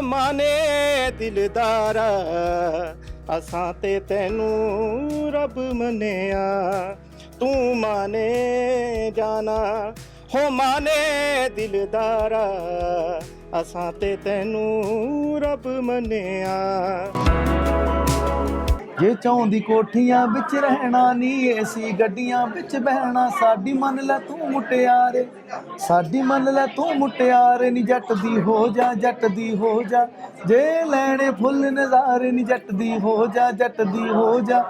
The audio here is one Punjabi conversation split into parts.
ਮਾਨੇ ਦਿਲਦਾਰਾ, ਅਸਾਂ ਤੇ ਤੈਨੂੰ ਰੱਬ ਮੰਨਿਆ। ਤੂੰ ਮਾਨੇ ਜਾਣਾ, ਹੋ ਮਾਨੇ ਦਿਲਦਾਰਾ, ਅਸਾਂ ਤੇ ਤੈਨੂੰ ਰੱਬ ਮੰਨਿਆ। ਜੇ ਚਾਹੁੰਦੀ ਕੋਠੀਆਂ ਵਿੱਚ ਰਹਿਣਾ ਨਹੀਂ ਏਸੀ ਗੱਡੀਆਂ ਵਿੱਚ ਬਹਿਣਾ, ਸਾਡੀ ਮੰਨ ਲੈ ਤੂੰ ਮੁਟਿਆਰੇ ਸਾਡੀ ਮੰਨ ਲੈ ਤੂੰ ਮੁਟਿਆਰੇ ਨੀ ਜੱਟ ਦੀ ਹੋ ਜਾ ਜੱਟ ਦੀ ਹੋ ਜਾ। ਜੇ ਲੈਣੇ ਫੁੱਲ ਨਜ਼ਾਰੇ, ਨੀ ਜੱਟ ਦੀ ਹੋ ਜਾ ਜੱਟ ਦੀ ਹੋ ਜਾ।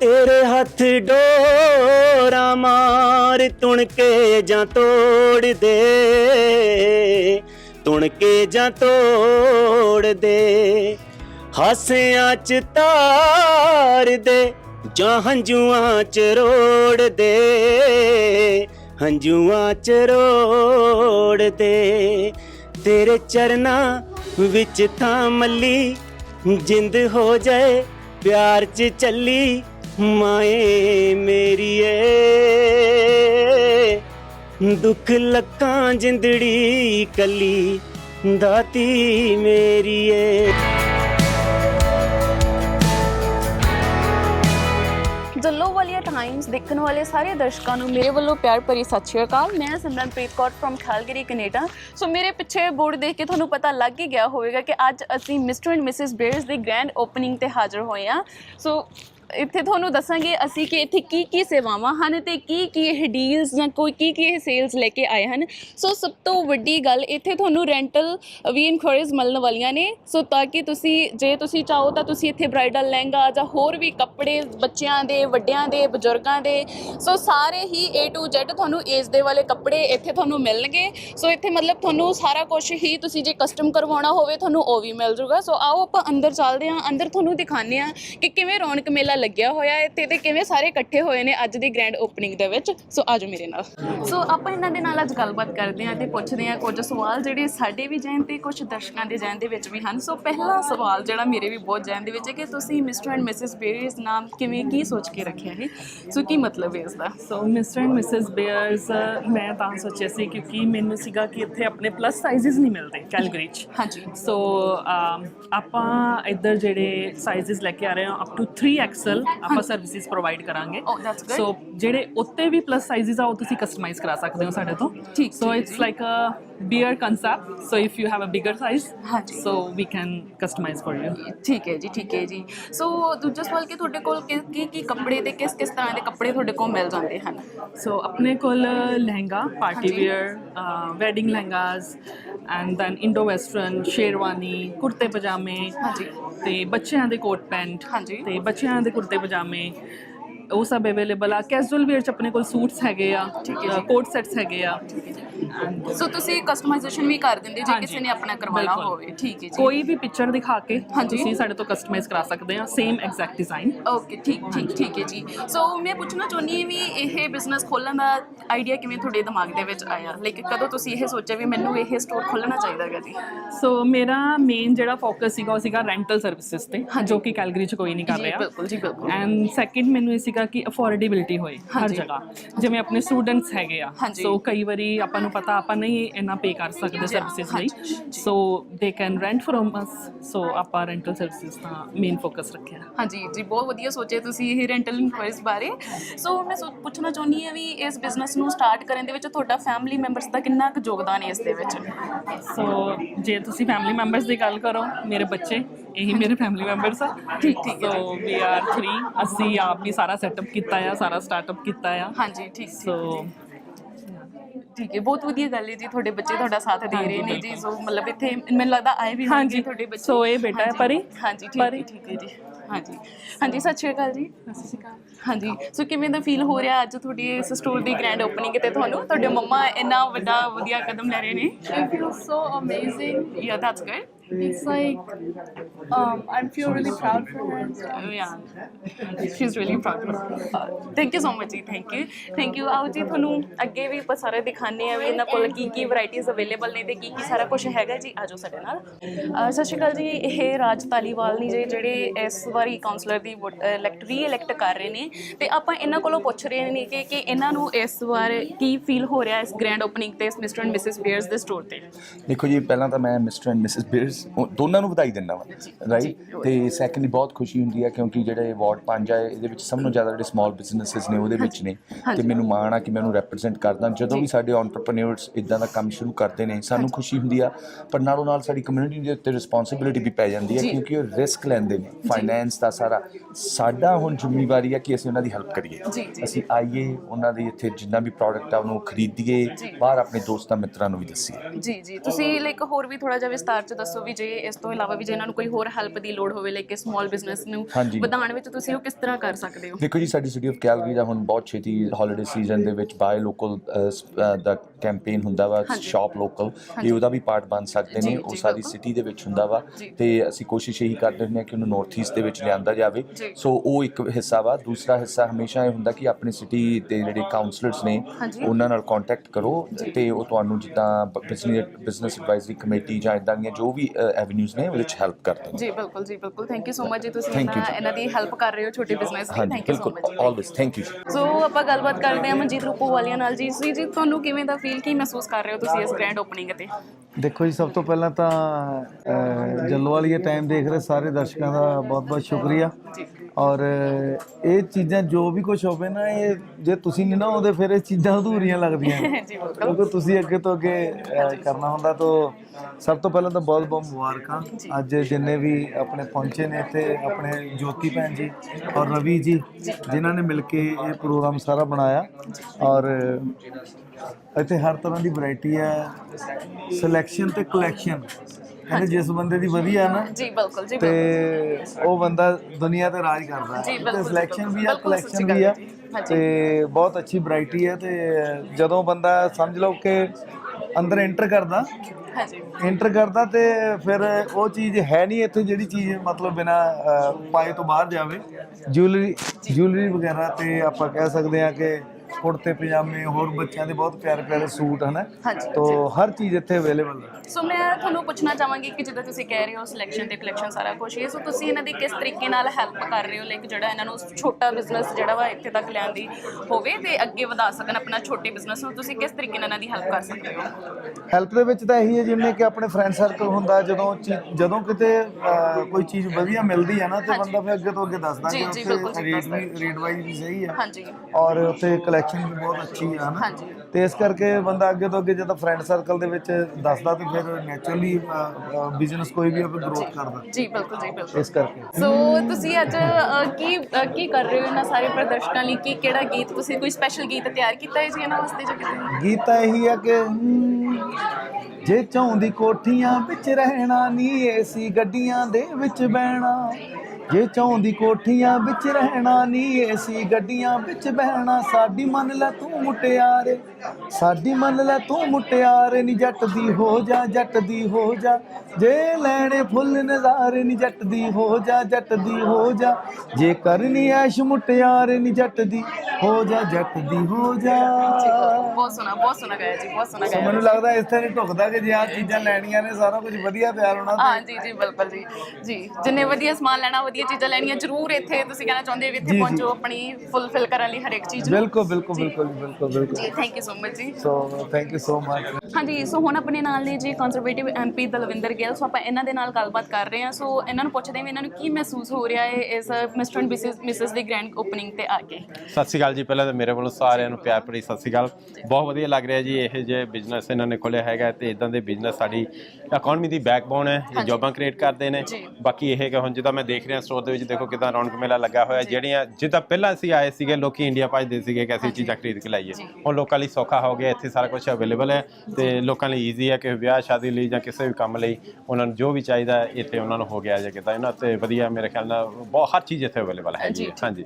ਤੇਰੇ ਹੱਥ ਡੋਰਾ ਮਾਰ, ਤੁਣ ਕੇ ਜਾਂ ਤੋੜ ਦੇ। ਤੁਣ ਕੇ ਜਾਂ ਤੋੜ ਦੇ। ਹਾਸਿਆਂ ਚ ਤਾਰ ਦੇ ਜਾਂ ਹੰਝੂਆਂ ਚ ਰੋੜ ਦੇ, ਹੰਝੂਆਂ ਚ ਰੋੜ ਦੇ। ਤੇਰੇ ਚਰਨਾਂ ਵਿੱਚ ਤਾਂ ਮੱਲੀ ਜਿੰਦ ਹੋ ਜਾਏ, ਪਿਆਰ ਚ ਚੱਲੀ ਮਾਏ ਮੇਰੀਏ ਦੁੱਖ ਲੱਕਾਂ ਜਿੰਦੜੀ ਕੱਲੀ ਦਾਤੀ ਮੇਰੀਏ ਜੱਲੋ ਦੇਖਣ ਵਾਲੇ ਸਾਰੇ ਦਰਸ਼ਕਾਂ ਨੂੰ ਮੇਰੇ ਵੱਲੋਂ ਪਿਆਰ ਭਰੀ ਸਤਿ ਸ਼੍ਰੀ ਅਕਾਲ। ਮੈਂ Simranpreet Kaur from Calgary Canada. So ਮੇਰੇ ਪਿੱਛੇ ਬੋਰਡ ਦੇਖ ਕੇ ਤੁਹਾਨੂੰ ਪਤਾ ਲੱਗ ਹੀ ਗਿਆ ਹੋਵੇਗਾ ਕਿ ਅੱਜ ਅਸੀਂ ਮਿਸਟਰ ਐਂਡ ਮਿਸਿਸ ਬੇਅਰਸ ਦੀ ਗ੍ਰੈਂਡ ਓਪਨਿੰਗ ਤੇ ਹਾਜ਼ਰ ਹੋਏ ਹਾਂ। ਸੋ ਇੱਥੇ ਤੁਹਾਨੂੰ ਦੱਸਾਂਗੇ ਅਸੀਂ ਕਿ ਇੱਥੇ ਕੀ ਕੀ ਸੇਵਾਵਾਂ ਹਨ ਤੇ ਕੀ ਕੀ ਇਹ ਡੀਲਸ ਜਾਂ ਕੋਈ ਕੀ ਕੀ ਇਹ ਸੇਲਸ ਲੈ ਕੇ ਆਏ ਹਨ। ਸੋ ਸਭ ਤੋਂ ਵੱਡੀ ਗੱਲ ਇੱਥੇ ਤੁਹਾਨੂੰ ਰੈਂਟਲ ਵੀ ਇਨਕੁਆਇਰੀਜ਼ ਮਿਲਣ ਵਾਲੀਆਂ ਨੇ। ਸੋ ਤਾਂ ਕਿ ਤੁਸੀਂ, ਜੇ ਤੁਸੀਂ ਚਾਹੋ ਤਾਂ ਤੁਸੀਂ ਇੱਥੇ ਬ੍ਰਾਈਡਲ ਲਹਿੰਗਾ ਜਾਂ ਹੋਰ ਵੀ ਕੱਪੜੇ ਬੱਚਿਆਂ ਦੇ, ਵੱਡਿਆਂ ਦੇ, ਬਜ਼ੁਰਗਾਂ ਦੇ, ਸੋ ਸਾਰੇ ਹੀ A to Z ਤੁਹਾਨੂੰ ਏਜ ਦੇ ਵਾਲੇ ਕੱਪੜੇ ਇੱਥੇ ਤੁਹਾਨੂੰ ਮਿਲਣਗੇ। ਸੋ ਇੱਥੇ ਮਤਲਬ ਤੁਹਾਨੂੰ ਸਾਰਾ ਕੁਝ ਹੀ ਤੁਸੀਂ ਜੇ ਕਸਟਮ ਕਰਵਾਉਣਾ ਹੋਵੇ ਤੁਹਾਨੂੰ ਉਹ ਵੀ ਮਿਲ ਜੂਗਾ ਸੋ ਆਓ ਆਪਾਂ ਅੰਦਰ ਚੱਲਦੇ ਹਾਂ, ਅੰਦਰ ਤੁਹਾਨੂੰ ਦਿਖਾਉਂਦੇ ਹਾਂ ਕਿ ਕਿਵੇਂ ਰੌਣਕ ਮੇਲਾ ਲੱਗਿਆ ਹੋਇਆ ਹੈ ਤੇ ਤੇ ਕਿਵੇਂ ਸਾਰੇ ਇਕੱਠੇ ਹੋਏ ਨੇ ਅੱਜ ਦੀ ਗ੍ਰੈਂਡ ਓਪਨਿੰਗ ਦੇ ਵਿੱਚ? ਸੋ ਆਜੋ ਮੇਰੇ ਨਾਲ। ਸੋ ਆਪਾਂ ਇਹਨਾਂ ਦੇ ਨਾਲ ਅੱਜ ਗੱਲਬਾਤ ਕਰਦੇ ਹਾਂ ਤੇ ਪੁੱਛਦੇ ਹਾਂ ਕੁਝ ਸਵਾਲ ਜਿਹੜੇ ਸਾਡੇ ਵੀ ਜੈਨ ਤੇ ਕੁਝ ਦਰਸ਼ਕਾਂ ਦੇ ਜੈਨ ਦੇ ਵਿੱਚ ਵੀ ਹਨ। ਸੋ ਪਹਿਲਾ ਸਵਾਲ ਜਿਹੜਾ ਮੇਰੇ ਵੀ ਬਹੁਤ ਜੈਨ ਦੇ ਵਿੱਚ ਹੈ ਕਿ ਤੁਸੀਂ ਮਿਸਟਰ ਐਂਡ ਮਿਸਿਸ ਬੇਰੀਜ਼ ਨਾਮ ਕਿਵੇਂ ਕੀ ਸੋਚ ਕੇ ਰੱਖਿਆ ਹੈ? ਸੋ ਕੀ ਮਤਲਬ ਹੈ ਇਸ ਦਾ so mister and missus Bears ਮੈਂ ਤਾਂ ਸੋਚਿਆ ਸੀ ਕਿਉਂਕਿ ਮੈਨੂੰ ਸੀਗਾ ਕਿ ਇੱਥੇ ਆਪਣੇ ਪਲੱਸ ਸਾਈਜ਼ਸ ਨਹੀਂ ਮਿਲਦੇ ਕੈਲਗਰੀ 'ਚ। ਹਾਂਜੀ। ਸੋ ਆਪਾਂ ਇੱਧਰ ਜਿਹੜੇ ਸਾਈਜ਼ਸ ਲੈ ਕੇ ਆ ਰਹੇ ਹਾਂ ਅਪ ਟੂ 3XL ਆਪਾਂ ਸਰਵਿਸਿਜ਼ ਪ੍ਰੋਵਾਈਡ ਕਰਾਂਗੇ Oh, that's good. ਸੋ ਜਿਹੜੇ ਉੱਤੇ ਵੀ ਪਲੱਸ ਸਾਈਜ਼ਸ ਆ ਉਹ ਤੁਸੀਂ ਕਸਟਮਾਈਜ਼ ਕਰਾ ਸਕਦੇ ਹੋ ਸਾਡੇ ਤੋਂ ਠੀਕ, ਸੋ ਠੀਕ it's like a bear concept so if you have a bigger size ਹਾਂਜੀ। So we can customise for you ਠੀਕ ਹੈ ਜੀ ਠੀਕ ਹੈ ਜੀ ਸੋ ਦੂਜਾ ਸਵਾਲ ਕਿ ਤੁਹਾਡੇ ਕੋਲ ਕੀ ਕੀ ਕੀ ਕੱਪੜੇ ਤੇ ਕਿਸ ਕਿਸ ਤਰ੍ਹਾਂ ਦੇ ਕੱਪੜੇ ਤੁਹਾਡੇ ਕੋਲ ਮਿਲ ਜਾਂਦੇ ਹਨ ਸੋ ਆਪਣੇ ਕੋਲ ਲਹਿੰਗਾ ਪਾਰਟੀ ਹਾਂਜੀ। Wear wedding lehengas and then Indo western sherwani ਕੁਰਤੇ ਪਜਾਮੇ ਹਾਂਜੀ। ਤੇ ਬੱਚਿਆਂ ਦੇ ਕੋਟ ਪੈਂਟ ਹਾਂਜੀ। ਤੇ ਬੱਚਿਆਂ ਦੇ ਕੁਰਤੇ ਪਜਾਮੇ ਉਹ ਸਭ ਅਵੇਲੇਬਲ ਆ। ਕੈਜੂਅਲ ਵੇਅਰ ਚ ਆਪਣੇ ਕੋਲ ਸੂਟਸ ਹੈਗੇ ਆ। ਕੋਟ ਸੈਟਸ ਹੈਗੇ ਆ। ਸੋ ਤੁਸੀਂ ਕਸਟਮਾਈਜ਼ੇਸ਼ਨ ਵੀ ਕਰ ਦਿੰਦੇ ਜੇ ਕਿਸੇ ਨੇ ਆਪਣਾ ਕਰਵਾਉਣਾ। ਹੋਵੇ। ਠੀਕ ਹੈ ਜੀ। ਕੋਈ ਵੀ ਪਿਕਚਰ ਦਿਖਾ ਕੇ। ਤੁਸੀਂ ਸਾਡੇ ਤੋਂ ਕਸਟਮਾਈਜ਼ ਕਰਾ ਸਕਦੇ ਆ। ਸੇਮ ਐਗਜ਼ੈਕਟ ਡਿਜ਼ਾਈਨ ਓਕੇ ਠੀਕ ਠੀਕ ਠੀਕ ਹੈ ਜੀ। ਸੋ ਮੈਂ ਪੁੱਛਣਾ ਚਾਹੁੰਦੀ ਹਾਂ ਵੀ ਇਹ ਬਿਜ਼ਨਸ ਖੋਲਣ ਦਾ ਆਈਡੀਆ ਕਿਵੇਂ ਤੁਹਾਡੇ ਦਿਮਾਗ ਦੇ ਵਿੱਚ ਆਇਆ? ਲਾਈਕ ਕਦੋਂ ਤੁਸੀਂ ਇਹ ਸੋਚਿਆ ਵੀ ਮੈਨੂੰ ਇਹ ਸਟੋਰ ਖੋਲਣਾ ਚਾਹੀਦਾ ਹੈਗਾ ਜੀ? ਸੋ ਮੇਰਾ ਮੇਨ ਜਿਹੜਾ ਫੋਕਸ ਸੀਗਾ ਉਹ ਸੀਗਾ ਰੈਂਟਲ ਸਰਵਿਸਿਜ਼ ਤੇ ਜੋ ਕਿ ਕੈਲਗਰੀ ਚ ਕੋਈ ਨਹੀਂ ਕਰ ਰਿਹਾ। ਬਿਲਕੁਲ ਜੀ ਬਿਲਕੁਲ। ਐਂਡ ਸੈਕਿੰਡ ਮੈਨੂੰ ਇਹ ਸੀਗਾ ਕਿ ਅਫੋਰਡੇਬਿਲਟੀ ਹੋਏ ਹਰ। ਜਗ੍ਹਾ। ਜਿਵੇਂ ਆਪਣੇ ਸਟੂਡੈਂਟਸ ਹੈਗੇ ਆ। ਸੋ ਕਈ ਵਾਰੀ ਆਪਾਂ ਨੂੰ ਪਤਾ ਆਪਾਂ ਨਹੀਂ ਇੰਨਾ ਪੇ ਕਰ ਸਕਦੇ ਸਰਵਿਸਿਜ਼ ਲਈ। So they can rent from us so ਆਪਾਂ ਰੈਂਟਲ ਸਰਵਿਸਿਜ਼ ਦਾ ਮੇਨ ਫੋਕਸ ਰੱਖਿਆ। ਹਾਂਜੀ ਜੀ ਬਹੁਤ ਵਧੀਆ ਸੋਚਿਆ ਤੁਸੀਂ ਇਹ ਰੈਂਟਲ ਇਨਕੁਆਇਰੀਜ਼ ਬਾਰੇ। ਸੋ ਮੈਂ ਪੁੱਛਣਾ ਚਾਹੁੰਦੀ ਹਾਂ ਵੀ ਇਸ ਬਿਜ਼ਨਸ ਨੂੰ ਸਟਾਰਟ ਕਰਨ ਦੇ ਵਿੱਚ ਤੁਹਾਡਾ ਫੈਮਿਲੀ ਮੈਂਬਰਸ ਦਾ ਕਿੰਨਾ ਕੁ ਯੋਗਦਾਨ ਹੈ ਇਸ ਦੇ ਵਿੱਚ? ਸੋ ਜੇ ਤੁਸੀਂ ਫੈਮਿਲੀ ਮੈਂਬਰਸ ਦੀ ਗੱਲ ਕਰੋ ਮੇਰੇ ਬੱਚੇ ਇਹੀ ਮੇਰੇ ਫੈਮਿਲੀ ਮੈਂਬਰਸ ਆ। ਠੀਕ, ਠੀਕ ਹੈ। ਸੋ ਵੀ ਆਰ 3 ਅਸੀਂ ਆਪ ਵੀ ਸਾਰਾ ਸੈਟਅਪ ਕੀਤਾ ਆ ਸਾਰਾ ਸਟਾਰਟਅਪ ਕੀਤਾ ਆ। ਹਾਂਜੀ ਠੀਕ ਠੀਕ ਸੋ ਠੀਕ ਹੈ। ਬਹੁਤ ਵਧੀਆ ਗੱਲ ਹੈ ਜੀ ਤੁਹਾਡੇ ਬੱਚੇ ਤੁਹਾਡਾ ਸਾਥ ਦੇ ਰਹੇ ਨੇ ਜੀ। ਸੋ ਮਤਲਬ ਇੱਥੇ ਮੈਨੂੰ ਲੱਗਦਾ ਆਏ ਵੀ ਹੋਣਗੇ ਤੁਹਾਡੇ ਬੱਚੇ। ਸੋ ਇਹ ਬੇਟਾ ਹੈ ਪਰੀ। ਹਾਂਜੀ ਠੀਕ ਹੈ। ਠੀਕ ਹੈ ਜੀ। ਹਾਂਜੀ। ਹਾਂਜੀ ਸਤਿ ਸ਼੍ਰੀ ਅਕਾਲ ਜੀ। ਸਤਿ ਸ਼੍ਰੀ ਅਕਾਲ। ਹਾਂਜੀ। ਸੋ ਕਿਵੇਂ ਦਾ ਫੀਲ ਹੋ ਰਿਹਾ ਅੱਜ ਤੁਹਾਡੀ ਇਸ ਸਟੋਰ ਦੀ ਗ੍ਰੈਂਡ ਓਪਨਿੰਗ ਤੇ ਤੁਹਾਨੂੰ? ਤੁਹਾਡੇ ਮੰਮਾ ਇੰਨਾ ਵੱਡਾ ਵਧੀਆ ਕਦਮ ਲੈ ਰਹੇ ਨੇ। It feels so amazing. Yeah that's good It's like um, I feel really proud for her. yeah. She's really proud of us. Uh, thank you so much ਜੀ ਥੈਂਕ ਯੂ ਥੈਂਕ ਯੂ ਆਓ ਜੀ ਤੁਹਾਨੂੰ ਅੱਗੇ ਵੀ ਆਪਾਂ ਸਾਰੇ ਦਿਖਾਣੇ ਆ ਵੀ ਇਹਨਾਂ ਕੋਲ ਕੀ ਕੀ ਵੈਰਾਈਟੀਆਂ ਅਵੇਲੇਬਲ ਨੇ ਤੇ ਕੀ ਕੀ ਸਾਰਾ ਕੁਝ ਹੈਗਾ ਜੀ। ਆਜੋ ਸਾਡੇ ਨਾਲ। ਅਹ ਸਤਿ ਸ਼੍ਰੀ ਅਕਾਲ ਜੀ। ਇਹ ਰਾਜ ਧਾਲੀਵਾਲ ਨੇ ਜੀ ਜਿਹੜੇ ਇਸ ਵਾਰੀ ਕਾਉਂਸਲਰ ਦੀ ਇਲੈਕਟ ਰੀ ਇਲੈਕਟ ਕਰ ਰਹੇ ਨੇ। ਤੇ ਆਪਾਂ ਇਹਨਾਂ ਕੋਲੋਂ ਪੁੱਛ ਰਹੇ ਨੇ ਕਿ ਕਿ ਇਹਨਾਂ ਨੂੰ ਇਸ ਵਾਰ ਕੀ ਫੀਲ ਹੋ ਰਿਹਾ ਇਸ ਗ੍ਰੈਂਡ ਓਪਨਿੰਗ ਤੇ ਇਸ ਮਿਸਟਰ ਐਂਡ ਮਿਸਿਸ ਬੀਅਰਸ ਦੇ ਸਟੋਰ ਤੇ? ਦੇਖੋ ਜੀ ਪਹਿਲਾਂ ਤਾਂ ਮੈਂ ਮਿਸਟਰ ਐਂਡ ਮਿਸਿਸ ਬੀਅਰਸ ਦੋਨਾਂ ਨੂੰ ਵਧਾਈ ਦਿੰਦਾ ਵਾ ਰਾਈਟ ਤੇ ਸੈਕੰਡਲੀ ਬਹੁਤ ਖੁਸ਼ੀ ਹੁੰਦੀ ਹੈ ਕਿਉਂਕਿ ਜਿਹੜੇ ਵਾਰਡ 5 ਆ ਇਹਦੇ ਵਿੱਚ ਸਭ ਤੋਂ ਜ਼ਿਆਦਾ ਜਿਹੜੇ ਸਮਾਲ ਬਿਜ਼ਨੈਸਸ ਨੇ ਉਹਦੇ ਵਿੱਚ ਨੇ। ਤੇ ਮੈਨੂੰ ਮਾਣ ਆ ਕਿ ਮੈਂ ਉਹਨੂੰ ਰੈਪਰੈਜ਼ੈਂਟ ਕਰਦਾ। ਜਦੋਂ ਵੀ ਸਾਡੇ ਐਂਟਰਪ੍ਰੈਨਿਓਰਸ ਇਦਾਂ ਦਾ ਕੰਮ ਸ਼ੁਰੂ ਕਰਦੇ ਨੇ ਸਾਨੂੰ ਖੁਸ਼ੀ ਹੁੰਦੀ ਆ ਪਰ ਨਾਲੋਂ ਨਾਲ ਸਾਡੀ ਕਮਿਊਨਿਟੀ ਦੇ ਉੱਤੇ ਰਿਸਪੌਂਸਿਬਿਲਿਟੀ ਵੀ ਪੈ ਜਾਂਦੀ ਹੈ। ਕਿਉਂਕਿ ਉਹ ਰਿਸਕ ਲੈਂਦੇ ਨੇ। ਫਾਈਨੈਂਸ ਦਾ ਸਾਰਾ। ਸਾਡਾ ਹੁਣ ਜ਼ਿੰਮੇਵਾਰੀ ਹੈ ਕਿ ਅਸੀਂ ਉਹਨਾਂ ਦੀ ਹੈਲਪ ਕਰੀਏ। ਅਸੀਂ ਆਈਏ ਉਹਨਾਂ ਦੇ ਇੱਥੇ ਜਿੰਨਾ ਵੀ ਪ੍ਰੋਡਕਟ ਆ ਉਹਨੂੰ ਖਰੀਦੀਏ ਬਾਹਰ ਆਪਣੇ ਦੋਸਤਾਂ ਮਿੱਤਰਾਂ ਨੂੰ ਵੀ ਦੱਸੀਏ। ਜੀ ਜੀ। ਤੁਸੀਂ ਲਾਈਕ ਹੋਰ ਵੀ ਥੋੜਾ ਜਿਹਾ ਵਿਸਤਾਰ ਚ ਦੱਸੋ ਵੀ ਜੇ ਇਸ ਤੋਂ ਇਲਾਵਾ ਵੀ ਜੇ ਇਹਨਾਂ ਨੂੰ ਕੋਈ ਹੋਰ ਹੈਲਪ ਦੀ ਲੋੜ ਹੋਵੇ ਲਾਈਕ ਸਮਾਲ ਬਿਜ਼ਨਸ ਨੂੰ ਹਾਂਜੀ। ਵਧਾਉਣ ਵਿੱਚ ਤੁਸੀਂ ਉਹ ਕਿਸ ਤਰ੍ਹਾਂ ਕਰ ਸਕਦੇ ਹੋ ਦੇਖੋ ਜੀ ਸਾਡੀ ਸਿਟੀ ਆਫ ਕੈਲਗਰੀ ਦਾ ਹੁਣ ਬਹੁਤ ਛੇਤੀ ਹੌਲੀਡੇ ਸੀਜ਼ਨ ਦੇ ਵਿੱਚ ਬਾਏ ਲੋਕਲ ਦਾ ਕੈਂਪੇਨ ਹੁੰਦਾ ਵਾ ਸ਼ਾਪ ਲੋਕਲ ਇਹ ਉਹਦਾ ਵੀ ਪਾਰਟ ਬਣ ਸਕਦੇ ਜੀ, ਨੇ ਜੀ, ਉਹ ਸਾਡੀ ਬਿਲਕੁਲ। ਸਿਟੀ ਦੇ ਵਿੱਚ ਹੁੰਦਾ ਵਾ ਜੀ। ਤੇ ਅਸੀਂ ਕੋਸ਼ਿਸ਼ ਇਹੀ ਕਰਦੇ ਹੁੰਦੇ ਹਾਂ ਕਿ ਉਹਨੂੰ ਨਾਰਥ ਈਸਟ ਦੇ ਵਿੱਚ ਲਿਆਂਦਾ ਜਾਵੇ ਜੀ। ਸੋ ਉਹ ਇੱਕ ਹਿੱਸਾ ਵਾ ਦੂਸਰਾ ਹਿੱਸਾ ਹਮੇਸ਼ਾ ਇਹ ਹੁੰਦਾ ਕਿ ਆਪਣੀ ਸਿਟੀ ਦੇ ਜਿਹੜੇ ਕਾਉਂਸਲਰਸ ਨੇ ਹਾਂਜੀ। ਉਹਨਾਂ ਨਾਲ ਕੰਟੈਕਟ ਕਰੋ ਤੇ ਉਹ ਤੁਹਾਨੂੰ ਜਿੱਦਾਂ ਬਿਜ਼ਨਸ ਬਿਜ਼ਨਸ ਐਡਵਾਈਜ਼ਰੀ ਕਮੇਟੀ ਜਾਂ ਇਦਾਂ ਦੀਆਂ ਜੋ ਵੀ ਐਵੇਨਿਊਜ਼ ਨੇ ਉਹਦੇ ਵਿੱਚ ਹੈਲਪ ਕਰਦੇ ਨੇ। ਜੀ ਬਿਲਕੁਲ ਜੀ ਬਿਲਕੁਲ। ਥੈਂਕ ਯੂ ਸੋ ਮਚ ਜੀ ਤੁਸੀਂ ਇਹਨਾਂ ਜੀ। ਦੀ ਹੈਲਪ ਕਰ ਰਹੇ ਹੋ ਛੋਟੇ ਬਿਜ਼ਨਸ ਦੀ। ਥੈਂਕ ਯੂ ਸੋ ਬਿਲਕੁਲ much always thank you so ਆਪਾਂ ਗੱਲਬਾਤ ਕਰਦੇ ਹਾਂ ਮਨਜੀਤ ਰੂਪੋ ਵਾਲਿਆਂ ਨਾਲ ਜੀ। ਸੀ ਜੀ ਤੁਹਾਨੂੰ ਕਿਵੇਂ ਦਾ ਫੀਲ ਕੀ ਮਹਿਸੂਸ ਕਰ ਰਹੇ ਹੋ ਤੁਸੀਂ ਇਸ ਗ੍ਰੈਂਡ ਓਪਨਿੰਗ ਤੇ? ਦੇਖੋ ਜੀ ਸਭ ਤੋਂ ਪਹਿਲਾਂ ਤਾਂ ਜੱਲੋ ਟਾਈਮ ਦੇਖ ਰਹੇ ਸਾਰੇ ਦਰਸ਼ਕਾਂ ਦਾ ਬਹੁਤ-ਬਹੁਤ ਸ਼ੁਕਰੀਆ। ਔਰ ਇਹ ਚੀਜ਼ਾਂ ਜੋ ਵੀ ਕੁਝ ਹੋਵੇ ਨਾ ਇਹ ਜੇ ਤੁਸੀਂ ਨਹੀਂ ਨਾ ਆਉਂਦੇ ਫਿਰ ਇਹ ਚੀਜ਼ਾਂ ਅਧੂਰੀਆਂ ਲੱਗਦੀਆਂ ਨੇ। ਜੀ ਬਿਲਕੁਲ। ਕਿਉਂਕਿ ਤੁਸੀਂ ਅੱਗੇ ਤੋਂ ਅੱਗੇ ਕਰਨਾ ਹੁੰਦਾ ਤਾਂ ਸਭ ਤੋਂ ਪਹਿਲਾਂ ਤਾਂ ਬਹੁਤ ਬਹੁਤ ਮੁਬਾਰਕਾਂ। ਅੱਜ ਜਿੰਨੇ ਵੀ ਆਪਣੇ ਪਹੁੰਚੇ ਨੇ ਇੱਥੇ ਆਪਣੇ ਜੋਤੀ ਭੈਣ ਜੀ ਔਰ ਰਵੀ ਜੀ ਜਿਨ੍ਹਾਂ ਨੇ ਮਿਲ ਕੇ ਇਹ ਪ੍ਰੋਗਰਾਮ ਸਾਰਾ ਬਣਾਇਆ। ਔਰ ਇੱਥੇ ਹਰ ਤਰ੍ਹਾਂ ਦੀ ਵੈਰਾਈਟੀ ਹੈ। ਸਿਲੈਕਸ਼ਨ ਤੇ ਕਲੈਕਸ਼ਨ ਕਹਿੰਦੇ ਜਿਸ ਬੰਦੇ ਦੀ ਵਧੀਆ ਨਾ ਜੀ ਬਿਲਕੁਲ ਜੀ ਤੇ ਉਹ ਬੰਦਾ ਦੁਨੀਆ ਤੇ ਰਾਜ ਕਰਦਾ ਜੀ, ਬਿਲਕੁਲ, ਸਿਲੈਕਸ਼ਨ ਵੀ ਆ ਕਲੈਕਸ਼ਨ ਵੀ ਆ। ਤੇ ਬਹੁਤ ਅੱਛੀ ਵੈਰਾਈਟੀ ਹੈ ਤੇ ਜਦੋਂ ਬੰਦਾ ਸਮਝ ਲਓ ਕਿ ਅੰਦਰ ਐਂਟਰ ਕਰਦਾ ਹਾਂਜੀ। ਐਂਟਰ ਕਰਦਾ ਤੇ ਫਿਰ ਉਹ ਚੀਜ਼ ਹੈ ਨਹੀਂ ਇੱਥੇ ਜਿਹੜੀ ਚੀਜ਼ ਮਤਲਬ ਬਿਨਾ ਪਾਏ ਤੋਂ ਬਾਹਰ ਜਾਵੇ। ਜੁਐਲਰੀ ਜੁਐਲਰੀ ਵਗੈਰਾ ਤੇ ਆਪਾਂ ਕਹਿ ਸਕਦੇ ਹਾਂ ਕਿ ਕੁੜਤੇ ਪਜਾਮੇ ਹੋਰ ਬੱਚਿਆਂ ਦੇ ਬਹੁਤ ਪਿਆਰੇ ਪਿਆਰੇ ਸੂਟ ਹਨ? ਹਾਂਜੀ, ਤੋਂ ਹਰ ਚੀਜ਼ ਇੱਥੇ ਅਵੇਲੇਬਲ ਹੈ। ਸੋ ਮੈਂ ਤੁਹਾਨੂੰ ਪੁੱਛਣਾ ਚਾਹਾਂਗੀ ਕਿ ਜਿੱਦਾਂ ਤੁਸੀਂ ਕਹਿ ਰਹੇ ਹੋ ਸਿਲੈਕਸ਼ਨ ਤੇ ਕਲੈਕਸ਼ਨ ਸਾਰਾ ਕੁਝ ਇਹ ਸੋ ਤੁਸੀਂ ਇਹਨਾਂ ਦੀ ਕਿਸ ਤਰੀਕੇ ਨਾਲ ਹੈਲਪ ਕਰ ਰਹੇ ਹੋ? ਲਾਈਕ ਜਿਹੜਾ ਇਹਨਾਂ ਨੂੰ ਛੋਟਾ ਬਿਜ਼ਨਸ ਜਿਹੜਾ ਵਾ ਇੱਥੇ ਤੱਕ ਲਿਆਉਣ ਦੀ ਹੋਵੇ ਤੇ ਅੱਗੇ ਵਧਾ ਸਕਣ ਆਪਣਾ ਛੋਟੇ ਬਿਜ਼ਨਸ ਨੂੰ ਤੁਸੀਂ ਕਿਸ ਤਰੀਕੇ ਨਾਲ ਇਹਨਾਂ ਦੀ ਹੈਲਪ ਕਰ ਸਕਦੇ ਹੋ? ਹੈਲਪ ਦੇ ਵਿੱਚ ਤਾਂ ਇਹੀ ਹੈ ਜਿਵੇਂ ਕਿ ਆਪਣੇ ਫਰੈਂਡ ਸਰਕਲ ਹੁੰਦਾ ਜਦੋਂ ਚੀ- ਜਦੋਂ ਕਿਤੇ ਅਹ, ਕੋਈ ਚੀਜ਼ ਵਧੀਆ ਮਿਲਦੀ ਹੈ ਨਾ ਤੇ ਬੰਦਾ ਫਿਰ ਅੱਗੇ ਤੋਂ ਅੱਗੇ ਦੱਸਦਾ ਜੀ, ਜੀ, ਬਿਲਕੁਲ ਜੀ, ਰੇਟ ਵੀ ਰੇਟ ਵਾਈਜ਼ ਵੀ ਸਹੀ ਹੈ। ਹਾਂਜੀ। ਔਰ ਉੱਥੇ ਕਲੈਕਸ਼ਨ ਵੀ ਬਹੁਤ ਅੱਛੀ ਹੈ ਨਾ ਹਾਂਜੀ। ਤੇ ਇਸ ਕਰਕੇ ਬੰਦਾ ਅੱਗੇ ਤੋਂ ਅੱਗੇ ਜਦੋਂ ਫਰੈਂਡ ਸਰਕਲ ਦੇ ਵਿੱਚ ਦੱਸਦਾ ਤੇ ਫਿਰ ਨੇਚਰਲੀ ਬਿਜ਼ਨਸ ਕੋਈ ਵੀ ਆਪੇ ਗਰੋਥ ਕਰਦਾ। ਜੀ ਬਿਲਕੁਲ ਜੀ ਬਿਲਕੁਲ। ਇਸ ਕਰਕੇ। ਸੋ ਤੁਸੀਂ ਅੱਜ ਕੀ ਕੀ ਕਰ ਰਹੇ ਹੋ ਇਹਨਾਂ ਸਾਰੇ ਪ੍ਰਦਰਸ਼ਕਾਂ ਲਈ? ਕੀ ਕਿਹੜਾ ਗੀਤ? ਤੁਸੀਂ ਕੋਈ ਸਪੈਸ਼ਲ ਗੀਤ ਤਿਆਰ ਕੀਤਾ ਹੈ ਜੀ ਇਹਨਾਂ ਵਾਸਤੇ ਜਾਂ ਕਿਤੇ? ਗੀਤ ਤਾਂ ਇਹੀ ਆ ਕਿ ਜੇ ਚਾਹੁੰਦੀ ਕੋਠੀਆਂ ਵਿੱਚ ਰਹਿਣਾ ਨਹੀਂ ਏਸੀ ਗੱਡੀਆਂ ਦੇ ਵਿੱਚ ਬਹਿਣਾ। ਜੇ ਚਾਹੁੰਦੀ ਕੋਠੀਆਂ ਵਿੱਚ ਰਹਿਣਾ ਨਹੀਂ ਏਸੀ ਗੱਡੀਆਂ ਵਿੱਚ ਬਹਿਣਾ ਸਾਡੀ ਮੰਨ ਲੈ ਤੂੰ ਮੁਟਿਆਰੇ ਸਾਡੀ ਮੰਨ ਲੈ ਤੂੰ ਮੁਟਿਆਰੇ ਨੀ ਜੱਟ ਦੀ ਹੋ ਜਾ ਜੱਟ ਦੀ ਹੋ ਜਾ। ਜੇ ਲੈਣੇ ਫੁੱਲ ਨਜ਼ਾਰੇ ਨੀ ਜੱਟ ਦੀ ਹੋ ਜਾ ਜੱਟ ਦੀ ਹੋ ਜਾ। ਜੇ ਕਰਨੀ ਐਸ਼ ਮੁਟਿਆਰੇ ਨੀ ਜੱਟ ਦੀ ਹੋ ਜਾ ਜੱਟ ਦੀ ਹੋ ਜਾ। ਬਹੁਤ ਸੋਹਣਾ ਬਹੁਤ ਸੋਹਣਾ ਗਾਇਆ ਜੀ ਬਹੁਤ ਸੋਹਣਾ ਗਾਇਆ ਮੈਨੂੰ ਲੱਗਦਾ ਇਸ ਤਰ੍ਹਾਂ ਨਹੀਂ ਢੁਕਦਾ ਕਿ ਜੇ ਆ ਚੀਜ਼ਾਂ ਲੈਣੀਆਂ ਨੇ ਸਾਰਾ ਕੁਝ ਵਧੀਆ ਤਿਆਰ ਹੋਣਾ ਹਾਂ ਜੀ ਜੀ ਬਿਲਕੁਲ ਜੀ। ਜੀ ਜਿੰਨੇ ਵਧੀਆ ਸਮਾਨ ਲੈਣਾ ਵਧੀਆ ਚੀਜ਼ਾਂ ਲੈਣੀਆਂ ਜ਼ਰੂਰ ਇੱਥੇ ਤੁਸੀਂ ਕਹਿਣਾ ਚਾਹੁੰਦੇ ਹੋ ਵੀ ਇੱਥੇ। ਪਹੁੰਚੋ ਆਪਣੀ ਫੁੱਲਫਿਲ ਕਰਨ ਲਈ ਹਰ ਇੱਕ ਚੀਜ਼ ਨੂੰ। ਬਿਲਕੁਲ ਬਿਲਕੁਲ ਬਿਲਕੁਲ ਬਿਲਕੁਲ ਬਿਲਕੁਲ। ਜੀ ਥੈਂਕ ਯੂ ਸੋ ਮਚ ਜੀ। So thank you so much ਹਾਂਜੀ ਸੋ ਹੁਣ ਆਪਣੇ ਨਾਲ ਨੇ ਜੀ conservative MP Dalwinder Gill so ਆਪਾਂ ਇਹਨਾਂ ਦੇ ਨਾਲ ਗੱਲਬਾਤ ਕਰ ਰਹੇ ਹਾਂ। ਸੋ ਇਹਨਾਂ ਨੂੰ ਪੁੱਛਦੇ ਹਾਂ ਵੀ ਇਹਨਾਂ ਨੂੰ ਕੀ ਮਹਿਸੂਸ ਹੋ ਰਿਹਾ ਹੈ ਇਸ ਮਿਸਟਰ ਐਂਡ ਮਿਸਿਸ ਮਿਸਿਸ ਦੀ ਗ੍ਰੈਂਡ ਓਪਨਿੰਗ ਤੇ ਆ ਕੇ? ਸਤਿ ਸ਼੍ਰੀ ਅਕਾਲ ਜੀ ਪਹਿਲਾਂ ਤਾਂ ਮੇਰੇ ਵੱਲੋਂ ਸਾਰਿਆਂ ਨੂੰ ਪਿਆਰ ਭਰੀ ਸਤਿ ਸ਼੍ਰੀ ਅਕਾਲ। ਬਹੁਤ ਵਧੀਆ ਲੱਗ ਰਿਹਾ ਜੀ ਇਹ ਜੇ ਬਿਜ਼ਨਸ ਇਹਨਾਂ ਨੇ ਖੋਲ੍ਹਿਆ ਹੈਗਾ ਤੇ ਇਦਾਂ ਦੇ ਬਿਜ਼ਨਸ ਸਾਡੀ ਇਕਨੋਮੀ ਦੀ ਬੈਕਬੋਨ ਹੈ ਇਹ ਜੌਬਾਂ ਕ੍ਰੀਏਟ ਕਰਦੇ ਨੇ। ਬਾਕੀ ਇਹ ਕਿ ਹੁਣ ਜਿੱਦਾਂ ਮੈਂ ਦੇਖ ਰਿਹਾ ਸਟੋਰ ਦੇ ਵਿੱਚ ਦੇਖੋ ਕਿਦਾਂ ਰੌਣਕ ਮੇਲਾ ਲੱਗਾ ਹੋਇਆ। ਜਿਹੜੀਆਂ ਜਿੱਦਾਂ ਪਹਿਲਾਂ ਅਸੀਂ ਆਏ ਸੀਗੇ ਲੋਕੀ ਇੰਡੀਆ ਭੱਜਦੇ ਸੀਗੇ ਕਿ ਅਸੀਂ ਚੀਜ਼ਾਂ ਖਰੀਦ ਕੇ ਲਾਈਏ। ਹੁਣ ਲੋਕਾਂ ਲਈ ਸੌਖਾ ਹੋ ਗਿਆ ਇੱਥੇ ਸਾਰਾ ਕੁਝ ਅਵੇਲੇਬਲ ਹੈ ਤੇ ਲੋਕਾਂ ਲਈ ਈਜ਼ੀ ਹੈ ਕਿ ਵਿਆਹ ਸ਼ਾਦੀ ਲਈ ਜਾਂ ਕਿਸੇ ਵੀ ਕੰਮ ਲਈ ਉਹਨਾਂ ਨੂੰ ਜੋ ਵੀ ਚਾਹੀਦਾ ਇੱਥੇ ਉਹਨਾਂ ਨੂੰ ਹੋ ਗਿਆ ਜੇ ਕਿਦਾਂ। ਇਹਨਾਂ ਤੇ ਵਧੀਆ ਮੇਰੇ ਖਿਆਲ ਨਾਲ ਬਹੁਤ ਹਰ ਚੀਜ਼ ਇੱਥੇ ਅਵੇਲੇਬਲ ਹੈ ਜੀ। ਹਾਂਜੀ।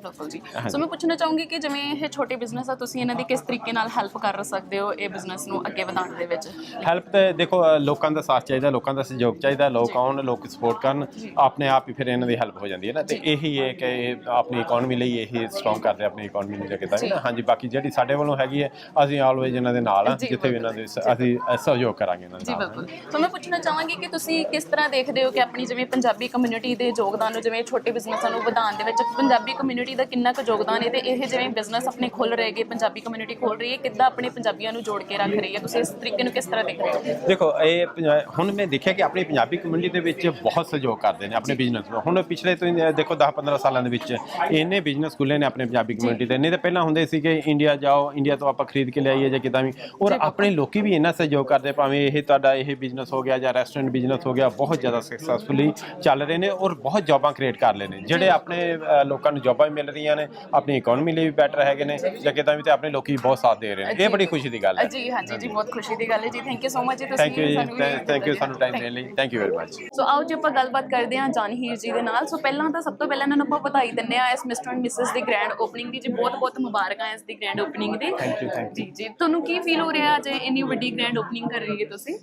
ਸੋ ਮੈਂ ਪੁੱਛਣਾ ਚਾਹੂੰਗੀ ਕਿ ਜਿਵੇਂ ਇਹ ਛੋਟੇ ਬਿਜ਼ਨਸ ਆ ਤੁਸੀਂ ਇਹਨਾਂ ਦੀ ਕਿਸ ਤਰੀਕੇ ਨਾਲ ਹੈਲਪ ਕਰ ਸਕਦੇ ਹੋ ਇਹ ਬਿਜ਼ਨਸ ਨੂੰ ਅੱਗੇ ਵਧਾਉਣ ਦੇ ਵਿੱਚ? ਹੈਲਪ ਤੇ ਦੇਖੋ ਲੋਕਾਂ ਦਾ ਸਾਥ ਚਾਹੀਦਾ ਲੋਕਾਂ ਦਾ ਸਹਿਯੋਗ ਚਾਹੀਦਾ ਲੋਕ ਆਉਣ ਲੋਕ ਸਪੋਰਟ ਕਰਨ ਆਪਣੇ ਆਪ ਹੀ ਫਿਰ ਇਹਨਾਂ ਦੀ ਹੈਲਪ ਹੋ ਜਾਂਦੀ ਹੈ ਨਾ ਤੇ ਇਹੀ ਹੈ ਕਿ ਇਹ ਆਪਣੀ ਇਕਨੋਮੀ ਲਈ ਇਹੀ ਸਟਰੋਂਗ ਕਰਦੇ ਆਪਣੀ ਇਕਨੋਮੀ ਨੂੰ ਜਗਦਾ ਹੈ ਨਾ। ਹਾਂਜੀ ਬਾਕੀ ਜਿਹੜੀ ਸਾਡੇ ਵੱਲੋਂ ਹੈਗੀ ਹੈ ਅਸੀਂ ਆਲਵੇਜ਼ ਇਹਨਾਂ ਦੇ ਨਾਲ ਹਾਂ ਜੀ, ਜਿੱਥੇ ਵੀ ਇਹਨਾਂ ਦੇ ਸ- ਅਸੀਂ ਅ, ਸਹਿਯੋਗ ਕਰਾਂਗੇ ਇਹਨਾਂ ਦੇ ਜੀ ਨਾਲ। ਬਿਲਕੁਲ। ਸੋ ਮੈਂ ਪੁੱਛਣਾ ਚਾਹਾਂਗੀ ਕਿ ਤੁਸੀਂ ਕਿਸ ਤਰ੍ਹਾਂ ਦੇਖਦੇ ਹੋ ਕਿ ਆਪਣੀ ਜਿਵੇਂ ਪੰਜਾਬੀ ਕਮਿਊਨਿਟੀ ਦੇ ਯੋਗਦਾਨ ਨੂੰ ਜਿਵੇਂ ਛੋਟੇ ਬਿਜ਼ਨਸਾਂ ਨੂੰ ਵਧਾਉਣ ਦੇ ਵਿੱਚ ਪੰਜਾਬੀ ਕਮਿਊਨਿਟੀ ਦਾ ਕਿੰਨਾ ਕੁ ਯੋਗਦਾਨ ਹੈ ਤੇ ਇਹ ਜਿਵੇਂ ਬਿਜ਼ਨਸ ਆਪਣੇ ਖੁੱਲ ਰਹੇ ਹੈਗੇ ਪੰਜਾਬੀ ਕਮਿਊਨਿਟੀ ਖੋਲ ਰਹੀ ਹੈ ਕਿੱਦਾਂ ਆਪਣੇ ਪੰਜਾਬੀਆਂ ਨੂੰ ਜੋੜ ਕੇ ਰੱਖ ਰਹੀ ਹੈ? ਤੁਸੀਂ ਇਸ ਤਰੀਕੇ ਨੂੰ ਕਿਸ ਤਰ੍ਹਾਂ ਦੇਖ ਰਹੇ ਹੋ? ਦੇਖੋ ਇਹ ਪੰਜਾ- ਹੁਣ ਮੈਂ ਦੇਖਿਆ ਕਿ ਆਪਣੀ ਪੰਜਾਬੀ ਕਮਿਊਨਿਟੀ ਦੇ ਵਿੱਚ ਬਹੁਤ ਸਹਿਯੋਗ ਕਰਦੇ ਨੇ ਆਪਣੇ ਬਿਜ਼ਨਸ ਨੂੰ। ਹੁਣ ਪਿਛਲੇ ਤੁਸੀਂ ਇਹ ਦੇਖੋ 10-15 ਸਾਲਾਂ ਦੇ ਵਿੱਚ ਇੰਨੇ ਬਿਜ਼ਨਸ ਖੁੱਲੇ ਨੇ ਆਪਣੇ ਪੰਜਾਬੀ ਕਮਿਊਨਿਟੀ ਦੇ। ਨਹੀਂ ਤਾਂ ਪਹਿਲਾਂ ਹੁੰਦੇ ਸੀ ਕਿ ਇੰਡੀਆ ਜਾਓ ਇੰਡੀਆ ਤੋਂ ਆਪਾਂ ਖਰੀਦ ਕੇ ਲਿਆਈਏ ਜਾਂ ਕਿਦਾਂ ਵੀ। ਔਰ ਆਪਣੇ ਲੋਕੀ ਵੀ ਇੰਨਾ ਸਹਿਯੋਗ ਕਰਦੇ ਭਾਵੇਂ ਇਹ ਤੁਹਾਡਾ ਇਹ ਬਿਜ਼ਨਸ ਹੋ ਗਿਆ ਜਾਂ ਰੈਸਟੋਰੈਂਟ ਬਿਜ਼ਨਸ ਹੋ ਗਿਆ ਬਹੁਤ ਜ਼ਿਆਦਾ ਸਕਸੈਸਫੁਲੀ ਚੱਲ ਰਹੇ ਨੇ ਔਰ ਬਹੁਤ ਜੌਬਾਂ ਕ੍ਰੀਏਟ ਕਰ ਰਹੇ ਨੇ। ਜਿਹੜੇ ਆਪਣੇ ਲੋਕਾਂ ਨੂੰ ਜੌਬਾਂ ਵੀ ਮਿਲ ਰਹੀਆਂ ਨੇ ਆਪਣੀ ਇਕਨੋਮੀ ਲਈ ਵੀ ਬੈਟਰ ਹੈਗੇ ਨੇ ਜਾਂ। ਕਿਦਾਂ ਵੀ ਤੇ ਆਪਣੇ ਲੋਕੀ ਬਹੁਤ ਸਾਥ ਦੇ ਰਹੇ ਨੇ। ਇਹ ਬੜੀ ਖੁਸ਼ੀ ਦੀ ਗੱਲ ਹੈ। ਜੀ ਹਾਂਜੀ ਜੀ ਬਹੁਤ ਖੁਸ਼ੀ ਦੀ ਗੱਲ ਹੈ ਜੀ। ਥੈਂਕ ਯੂ ਸੋ ਮਚ ਜੀ ਤੁਸੀਂ ਥੈਂਕ ਯੂ ਥੈਂਕ ਯੂ ਸਾਨੂੰ ਟਾਈਮ ਦੇਣ ਲਈ। Thank you very much so ਆਓ ਜੀ ਆਪਾਂ ਗੱਲਬਾਤ ਕਰਦੇ ਹਾਂ ਜਾਨਹੀਰ ਜੀ ਦੇ ਨਾਲ। ਸੋ ਪਹਿਲਾਂ ਤਾਂ ਸਭ ਤੋਂ ਪਹਿਲਾਂ ਇਹਨਾਂ ਨੂੰ ਆਪਾਂ ਵਧਾਈ ਦਿੰਦੇ ਆ ਇਸ ਮਿਸਟਰ ਐਂਡ ਮਿਸਿਸ ਦੀ ਗ੍ਰੈਂਡ ਓਪਨਿੰਗ ਦੀ ਜੀ ਬਹੁਤ ਬਹੁਤ ਮੁਬਾਰਕਾਂ ਇਸ ਦੀ ਗ੍ਰੈਂਡ ਓਪਨਿੰਗ ਦੀ। ਥੈਂਕ ਯੂ ਥੈਂਕ ਜੀ ਜੀ ਤੁਹਾਨੂੰ ਕੀ ਫੀਲ ਹੋ ਰਿਹਾ ਅੱਜ ਇੰਨੀ ਵੱਡੀ ਗ੍ਰੈਂਡ ਓਪਨਿੰਗ ਕਰ ਰਹੀ ਹੈ ਤੁਸੀਂ?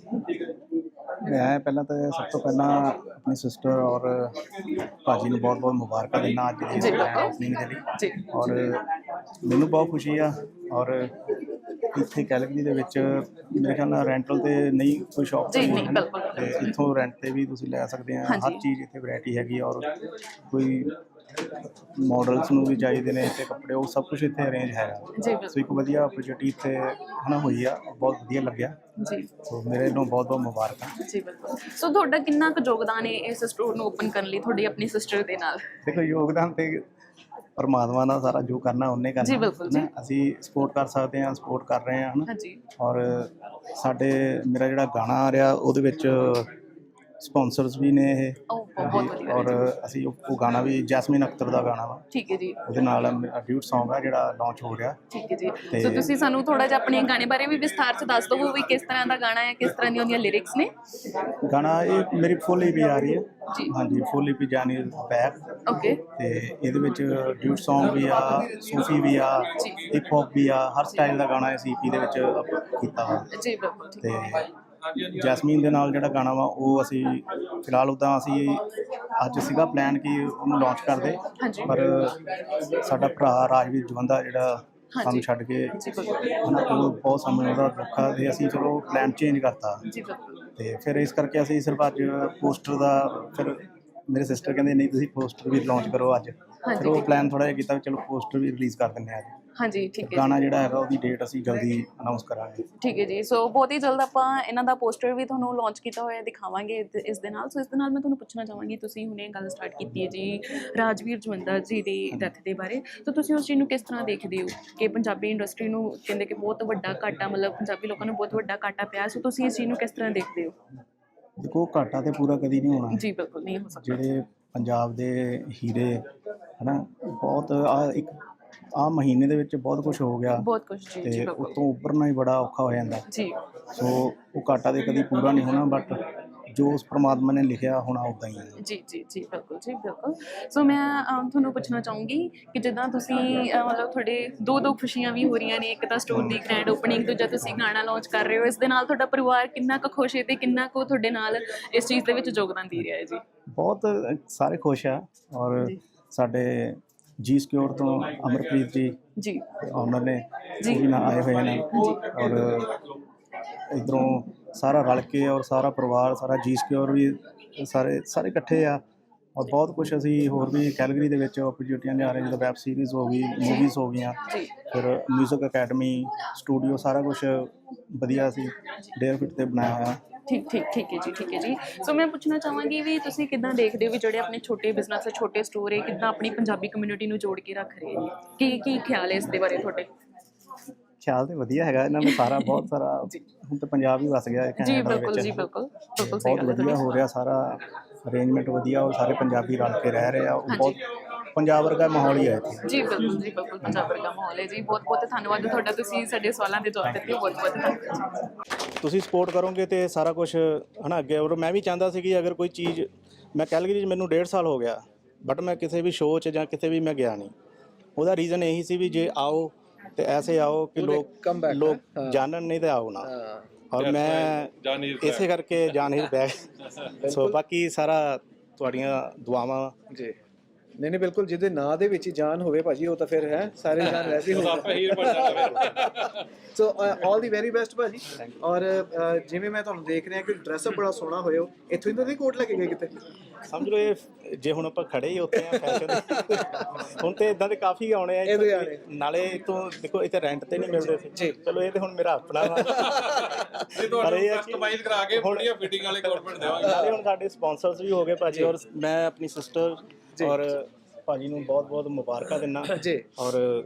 ਮੈਂ ਪਹਿਲਾਂ ਤਾਂ ਸਭ ਤੋਂ ਪਹਿਲਾਂ ਆਪਣੀ ਸਿਸਟਰ ਔਰ ਭਾਜੀ ਨੂੰ ਬਹੁਤ ਬਹੁਤ ਮੁਬਾਰਕਾਂ ਦਿੰਦਾ ਅੱਜ ਦੀ। ਓਪਨਿੰਗ ਦੇ ਲਈ। ਜੀ। ਔਰ ਮੈਨੂੰ ਬਹੁਤ ਖੁਸ਼ੀ ਆ ਔਰ ਇੱਥੇ ਕੈਲਗਰੀ ਦੇ ਵਿੱਚ ਮੇਰੇ ਖਿਆਲ ਨਾਲ ਰੈਂਟਲ ਤੇ ਨਹੀਂ ਕੋਈ ਸ਼ਾਪ ਜੀ, ਨਹੀਂ, ਬਿਲਕੁਲ। ਤੇ ਇੱਥੋਂ ਰੈਂਟ ਤੇ ਵੀ ਤੁਸੀਂ ਲੈ ਸਕਦੇ ਆ। ਹਰ ਚੀਜ਼ ਇੱਥੇ ਵੈਰਾਈਟੀ ਹੈਗੀ ਔਰ ਕੋਈ ਮਾਡਲਸ ਨੂੰ ਵੀ ਚਾਹੀਦੇ ਨੇ ਤੇ ਕੱਪੜੇ ਉਹ ਸਭ ਕੁਝ ਇੱਥੇ ਅਰੇਂਜ ਹੈਗਾ। ਸੋ ਇੱਕ ਵਧੀਆ ਓਪਰਚੁਨਿਟੀ ਇੱਥੇ ਹਨਾ ਹੋਈ ਆ ਬਹੁਤ ਵਧੀਆ ਲੱਗਿਆ। ਜੀ। ਸੋ ਮੇਰੇ ਵੱਲੋਂ ਬਹੁਤ ਬਹੁਤ ਮੁਬਾਰਕਾਂ। ਜੀ ਬਿਲਕੁਲ। ਸੋ ਤੁਹਾਡਾ ਕਿੰਨਾ ਕੁ ਯੋਗਦਾਨ ਹੈ ਇਸ ਸਟੋਰ ਨੂੰ ਓਪਨ ਕਰਨ ਲਈ ਤੁਹਾਡੀ ਆਪਣੀ ਸਿਸਟਰ ਦੇ ਨਾਲ? ਦੇਖੋ ਯੋਗਦਾਨ ਤੇ ਪਰਮਾਤਮਾ ਦਾ ਸਾਰਾ ਜੋ ਕਰਨਾ ਉਹਨੇ ਕਰਨਾ ਜੀ, ਬਿਲਕੁਲ ਜੀ। ਅਸੀਂ ਸਪੋਰਟ ਕਰ ਸਕਦੇ ਹਾਂ ਸਪੋਰਟ ਕਰ ਰਹੇ ਹਾਂ ਹਨਾ ਹਾਂਜੀ। ਔਰ ਸਾਡੇ ਮੇਰਾ ਜਿਹੜਾ ਗਾਣਾ ਆ ਰਿਹਾ ਉਹਦੇ ਵਿੱਚ ਸਪਾਂਸਰਸ ਵੀ ਨੇ ਇਹ। ਉਹ ਬਹੁਤ ਵਧੀਆ ਔਰ ਅਸੀਂ ਉਹ ਉਹ ਗਾਣਾ ਵੀ ਜੈਸਮੀਨ ਅਖਤਰ ਦਾ ਗਾਣਾ ਵਾ। ਠੀਕ ਹੈ ਜੀ। ਉਹਦੇ ਨਾਲ ਡਿਊਟ Song ਆ ਜਿਹੜਾ ਲਾਂਚ ਹੋ ਰਿਹਾ। ਠੀਕ ਹੈ ਜੀ। ਤੇ- ਤੁਸੀਂ ਸਾਨੂੰ ਥੋੜਾ ਜਿਹਾ ਆਪਣੇ ਗਾਣੇ ਬਾਰੇ ਵੀ ਵਿਸਥਾਰ ਚ ਦੱਸ ਦਿਓ ਵੀ ਕਿਸ ਤਰ੍ਹਾਂ ਦਾ ਗਾਣਾ ਹੈ ਕਿਸ ਤਰ੍ਹਾਂ ਦੀਆਂ ਉਹਦੀਆਂ ਲਿਰਿਕਸ ਨੇ। ਗਾਣਾ ਇਹ ਮੇਰੀ ਫੁੱਲ ਈਪੀ ਆ ਰਹੀ ਹੈ। ਜੀ। ਹਾਂਜੀ full EP Jaani back okay ਤੇ ਇਹਦੇ ਵਿੱਚ ਡਿਊਟ Song ਵੀ ਆ ਸੂਫੀ ਵੀ ਆ ਜੀ। ਹਿਪ ਹੌਪ ਵੀ ਆ ਹਰ ਸਟਾਈਲ ਦਾ ਗਾਣਾ ਇਸ ਈਪੀ ਦੇ ਵਿੱਚ ਆਪਾਂ ਕੀਤਾ ਵਾ। ਜੀ ਬਿਲਕੁਲ ਠੀਕ। ਤੇ ਜੈਸਮੀਨ ਦੇ ਨਾਲ ਜਿਹੜਾ ਗਾਣਾ ਵਾ ਉਹ ਅਸੀਂ ਫਿਲਹਾਲ ਉਦਾਂ ਅਸੀਂ ਅੱਜ ਸੀਗਾ ਪਲਾਨ ਕਿ ਉਹਨੂੰ ਲਾਂਚ ਕਰਦੇ। ਪਰ ਸਾਡਾ ਭਰਾ ਰਾਜਵੀਰ ਜਵੰਦਾ ਜਿਹੜਾ। ਸਾਨੂੰ ਛੱਡ ਕੇ ਉਹ ਬਹੁਤ ਸਾਨੂੰ ਉਹਦਾ ਦੁੱਖ ਤੇ ਅਸੀਂ ਚਲੋ ਪਲਾਨ ਚੇਂਜ ਕਰਤਾ। ਤੇ ਫਿਰ ਇਸ ਕਰਕੇ ਅਸੀਂ ਸਿਰਫ ਅੱਜ ਪੋਸਟਰ ਦਾ ਫਿਰ ਮੇਰੇ ਸਿਸਟਰ ਕਹਿੰਦੇ ਨਹੀਂ ਤੁਸੀਂ ਪੋਸਟਰ ਵੀ ਲਾਂਚ ਕਰੋ ਅੱਜ। ਫਿਰ ਉਹ ਪਲਾਨ ਥੋੜਾ ਜਿਹਾ ਕੀਤਾ ਵੀ ਚਲੋ ਪੋਸਟਰ ਵੀ ਰਿਲੀਜ਼ ਕਰ ਦਿੰਦੇ ਆ ਅੱਜ। ਹਾਂਜੀ ਠੀਕ ਹੈ। ਗਾਣਾ ਜਿਹੜਾ ਹੈਗਾ ਉਹਦੀ ਡੇਟ ਅਸੀਂ ਜਲਦੀ ਅਨਾਉਂਸ ਕਰਾਂਗੇ। ਠੀਕ ਹੈ ਜੀ ਸੋ ਬਹੁਤ ਹੀ ਜਲਦ ਆਪਾਂ ਇਹਨਾਂ ਦਾ ਪੋਸਟਰ ਵੀ ਤੁਹਾਨੂੰ ਲਾਂਚ ਕੀਤਾ ਹੋਇਆ ਦਿਖਾਵਾਂਗੇ ਇਸ- ਇਸ ਦੇ ਨਾਲ। ਸੋ ਇਸ ਦੇ ਨਾਲ ਮੈਂ ਤੁਹਾਨੂੰ ਪੁੱਛਣਾ ਚਾਹਾਂਗੀ ਤੁਸੀਂ ਹੁਣੇ ਗੱਲ ਸਟਾਰਟ ਕੀਤੀ ਹੈ ਜੀ ਰਾਜਵੀਰ ਜਵੰਦਾ ਜੀ ਦੀ ਡੈਥ ਦੇ ਬਾਰੇ। ਸੋ ਤੁਸੀਂ ਉਸ ਚੀਜ਼ ਨੂੰ ਕਿਸ ਤਰ੍ਹਾਂ ਦੇਖਦੇ ਹੋ ਕਿ ਪੰਜਾਬੀ ਇੰਡਸਟਰੀ ਨੂੰ ਕਹਿੰਦੇ ਕਿ ਬਹੁਤ ਵੱਡਾ ਘਾਟਾ ਮਤਲਬ ਪੰਜਾਬੀ ਲੋਕਾਂ ਨੂੰ ਬਹੁਤ ਵੱਡਾ ਘਾਟਾ ਪਿਆ ਸੋ ਤੁਸੀਂ ਇਸ ਚੀਜ਼ ਨੂੰ ਕਿਸ ਤਰ੍ਹਾਂ ਦੇਖਦੇ ਹੋ? ਦੇਖੋ ਘਾਟਾ ਤੇ ਪੂਰਾ ਕਦੀ ਨਹੀਂ ਹੋਣਾ। ਜੀ ਬਿਲਕੁਲ ਨਹੀਂ ਹੋ ਸਕਦਾ। ਜਿਹੜੇ ਪੰਜਾਬ ਦੇ ਹੀਰੇ ਹਨਾ ਬਹੁਤ ਆ ਇੱਕ ਆ ਮਹੀਨੇ ਦੇ ਵਿੱਚ ਬਹੁਤ ਕੁਝ ਹੋ ਗਿਆ। ਬਹੁਤ ਕੁਝ ਜੀ ਜੀ ਤੇ ਬਿਲਕੁਲ। ਉਤੋਂ ਉੱਪਰਨਾ ਹੀ ਬੜਾ ਔਖਾ ਹੋ ਜਾਂਦਾ। ਜੀ। ਸੋ ਉਹ ਘਾਟਾ ਤੇ ਕਦੀ ਪੂਰਾ ਨਹੀਂ ਹੋਣਾ ਬਟ ਜੋ ਉਸ ਪ੍ਰਮਾਤਮਾ ਨੇ ਲਿਖਿਆ ਹੋਣਾ ਉਦਾਂ ਹੀ ਹੈ। ਜੀ ਜੀ ਜੀ ਬਿਲਕੁਲ ਜੀ ਬਿਲਕੁਲ। ਸੋ ਮੈਂ ਅਮ, ਤੁਹਾਨੂੰ ਪੁੱਛਣਾ ਚਾਹੂੰਗੀ ਕਿ ਜਿੱਦਾਂ ਤੁਸੀਂ ਅ, ਮਤਲਬ ਤੁਹਾਡੇ ਦੋ ਦੋ ਖੁਸ਼ੀਆਂ ਵੀ ਹੋ ਰਹੀਆਂ ਨੇ ਇੱਕ ਤਾਂ ਸਟੋਰ ਦੀ ਗ੍ਰੈਂਡ ਓਪਨਿੰਗ ਦੂਜਾ ਤੁਸੀਂ ਗਾਣਾ ਲਾਂਚ ਕਰ ਰਹੇ ਹੋ ਇਸ ਦੇ ਨਾਲ ਤੁਹਾਡਾ ਪਰਿਵਾਰ ਕਿੰਨਾ ਕੁ ਖੁਸ਼ ਹੈ ਤੇ ਕਿੰਨਾ ਕੁ ਤੁਹਾਡੇ ਨਾਲ ਇਸ ਚੀਜ਼ ਦੇ ਵਿੱਚ ਯੋਗਦਾਨ ਦੇ ਰਿਹਾ ਹੈ ਜੀ? ਬਹੁਤ ਸਾਰੇ ਖੁਸ਼ ਆ ਔਰ ਜੀ। ਸਾਡੇ ਜੀ ਸਿਕਿਉਰ ਤੋਂ ਅਮਰਪ੍ਰੀਤ ਜੀ ਜੀ। ਆਨਰ ਨੇ ਜੀ। ਨਾਲ ਆਏ ਹੋਏ ਨੇ। ਔਰ ਇਧਰੋਂ ਸਾਰਾ ਰਲ ਕੇ ਔਰ ਸਾਰਾ ਪਰਿਵਾਰ ਸਾਰਾ ਜੀ ਸਿਕਿਉਰ ਵੀ ਸਾਰੇ ਸਾਰੇ ਇਕੱਠੇ ਆ। ਔਰ ਬਹੁਤ ਕੁਝ ਅਸੀਂ ਹੋਰ ਵੀ ਕੈਲਗਰੀ ਦੇ ਵਿੱਚ ਓਪਰਚੁਨਿਟੀਆਂ ਲਿਆ ਰਹੇ ਜਿੱਦਾਂ ਵੈਬ ਸੀਰੀਜ਼ ਹੋ ਗਈ ਮੂਵੀਜ਼ ਹੋ ਗਈਆਂ। ਜੀ। ਫਿਰ 뮤직 ਅਕੈਡਮੀ ਸਟੂਡੀਓ ਸਾਰਾ ਕੁਝ ਵਧੀਆ ਸੀ ਡੇਅਰ ਫਿਟ ਤੇ ਬਣਾਇਆ ਹੋਇਆ। ਠੀਕ ਠੀਕ ਠੀਕ ਹੈ ਜੀ ਠੀਕ ਹੈ ਜੀ ਸੋ ਮੈਂ ਪੁੱਛਣਾ ਚਾਹਾਂਗੀ ਵੀ ਤੁਸੀਂ ਕਿੱਦਾਂ ਦੇਖਦੇ ਹੋ ਵੀ ਜਿਹੜੇ ਆਪਣੇ ਛੋਟੇ ਬਿਜ਼ਨਸ ਹੈ ਛੋਟੇ ਸਟੋਰ ਹੈ ਕਿੱਦਾਂ ਆਪਣੀ ਪੰਜਾਬੀ ਕਮਿਊਨਿਟੀ ਨੂੰ ਜੋੜ ਕੇ ਰੱਖ ਰਹੇ ਨੇ ਕੀ ਕੀ ਖਿਆਲ ਹੈ ਇਸ ਦੇ ਬਾਰੇ ਤੁਹਾਡੇ ਖਿਆਲ ਤੇ ਵਧੀਆ ਹੈਗਾ ਇਹਨਾਂ ਨੂੰ ਸਾਰਾ ਬਹੁਤ ਸਾਰਾ ਹੁਣ ਤਾਂ ਪੰਜਾਬ ਹੀ ਵਸ ਗਿਆ ਹੈ ਜੀ ਬਿਲਕੁਲ। ਜੀ ਬਿਲਕੁਲ ਬਿਲਕੁਲ ਸਹੀ ਗੱਲ ਹੈ ਵਧੀਆ। ਹੋ ਰਿਹਾ ਸਾਰਾ ਅਰੇਂਜਮੈਂਟ ਵਧੀਆ ਔਰ ਸਾਰੇ ਪੰਜਾਬੀ ਰਲ ਕੇ ਰਹਿ ਰਹੇ ਆ ਉਹ। ਬਹੁਤ ਪੰਜਾਬ ਵਰਗਾ ਮਾਹੌਲ ਹੀ ਹੈ ਇੱਥੇ। ਜੀ ਬਿਲਕੁਲ ਜੀ ਬਿਲਕੁਲ ਪੰਜਾਬ ਵਰਗਾ ਮਾਹੌਲ ਹੈ ਜੀ। ਬਹੁਤ ਬਹੁਤ ਧੰਨਵਾਦ ਤੁਹਾਡਾ। ਤੁਸੀਂ ਸਾਡੇ ਸਵਾਲਾਂ ਦੇ ਜਵਾਬ ਦਿੱਤੇ ਬਹੁਤ ਬਹੁਤ ਧੰਨਵਾਦ। ਤੁਸੀਂ ਸਪੋਰਟ ਕਰੋਗੇ ਤੇ ਸਾਰਾ ਕੁਝ ਹਨਾ ਅੱਗੇ ਔਰ ਮੈਂ ਵੀ ਚਾਹੁੰਦਾ ਸੀ ਕਿ ਅਗਰ ਕੋਈ ਚੀਜ਼ ਮੈਂ ਕੈਲਗਰੀ 'ਚ ਮੈਨੂੰ 1.5 ਸਾਲ ਹੋ ਗਿਆ ਬਟ ਮੈਂ ਕਿਸੇ ਵੀ ਸ਼ੋਅ 'ਚ ਜਾਂ ਕਿਤੇ ਵੀ ਮੈਂ ਗਿਆ ਨਹੀਂ। ਉਹਦਾ ਰੀਜ਼ਨ ਇਹੀ ਸੀ ਵੀ ਜੇ ਆਓ ਤੇ ਐਸੇ ਆਓ ਕਿ ਲੋਕ ਲੋਕ ਜਾਣਨ ਨਹੀਂ ਤੇ ਆਓ ਨਾ। ਔਰ ਮੈਂ ਇਸੇ ਕਰਕੇ ਜਾਨ ਹੀ ਬੈਗ ਸੋ ਬਾਕੀ ਸਾਰਾ ਤੁਹਾਡੀਆਂ ਦੁਆਵਾਂ ਜੀ। ਨਹੀਂ ਨਹੀਂ ਬਿਲਕੁਲ ਜਿਹਦੇ ਨਾਂ ਦੇ ਵਿੱਚ ਜਾਨ ਹੋਵੇ ਭਾਜੀ ਉਹ ਤਾਂ ਫਿਰ ਹੈ ਸਾਰੇ ਜਾਨ ਵੈਸੇ ਹੀ ਹੋਊਗਾ ਸੋ ਆਲ ਦੀ ਵੈਰੀ ਬੈਸਟ ਭਾਜੀ। ਔਰ ਜਿਵੇਂ ਮੈਂ ਤੁਹਾਨੂੰ ਦੇਖ ਰਿਹਾ ਕਿ ਡਰੈਸ ਅਪ ਬੜਾ ਸੋਹਣਾ ਹੋਇਆ ਇੱਥੋਂ ਹੀ ਤਾਂ ਨਹੀਂ ਕੋਟ ਲੈ ਕੇ ਗਏ ਕਿਤੇ? ਸਮਝ ਲਓ ਇਹ ਜੇ ਹੁਣ ਆਪਾਂ ਖੜੇ ਹੀ ਉੱਤੇ ਆ ਫੈਸ਼ਨ ਹੁਣ ਤੇ ਇਦਾਂ ਦੇ ਕਾਫੀ ਆਉਣੇ ਆ। ਨਾਲੇ ਇਤੋਂ ਦੇਖੋ ਇੱਥੇ ਰੈਂਟ ਤੇ ਨਹੀਂ ਮਿਲਦੇ। ਸੀ ਚਲੋ ਇਹ ਤੇ ਹੁਣ ਮੇਰਾ ਆਪਣਾ ਵਾ ਪਰ ਇਹ ਆ ਕਿ ਕਰਾ ਕੇ ਬੜੀਆਂ ਫਿਟਿੰਗ ਵਾਲੇ ਗਵਰਨਮੈਂਟ ਦੇਵਾਂਗੇ ਨਾਲੇ ਹੁਣ ਸਾਡੇ ਸਪਾਂਸਰਸ ਵੀ ਹੋ ਗਏ ਭਾਜੀ। ਔਰ ਮੈਂ ਆਪਣੀ ਸਿਸਟਰ ਔਰ ਭਾਜੀ ਨੂੰ ਬਹੁਤ ਬਹੁਤ ਮੁਬਾਰਕਾਂ ਦਿੰਦਾ ਜੀ। ਔਰ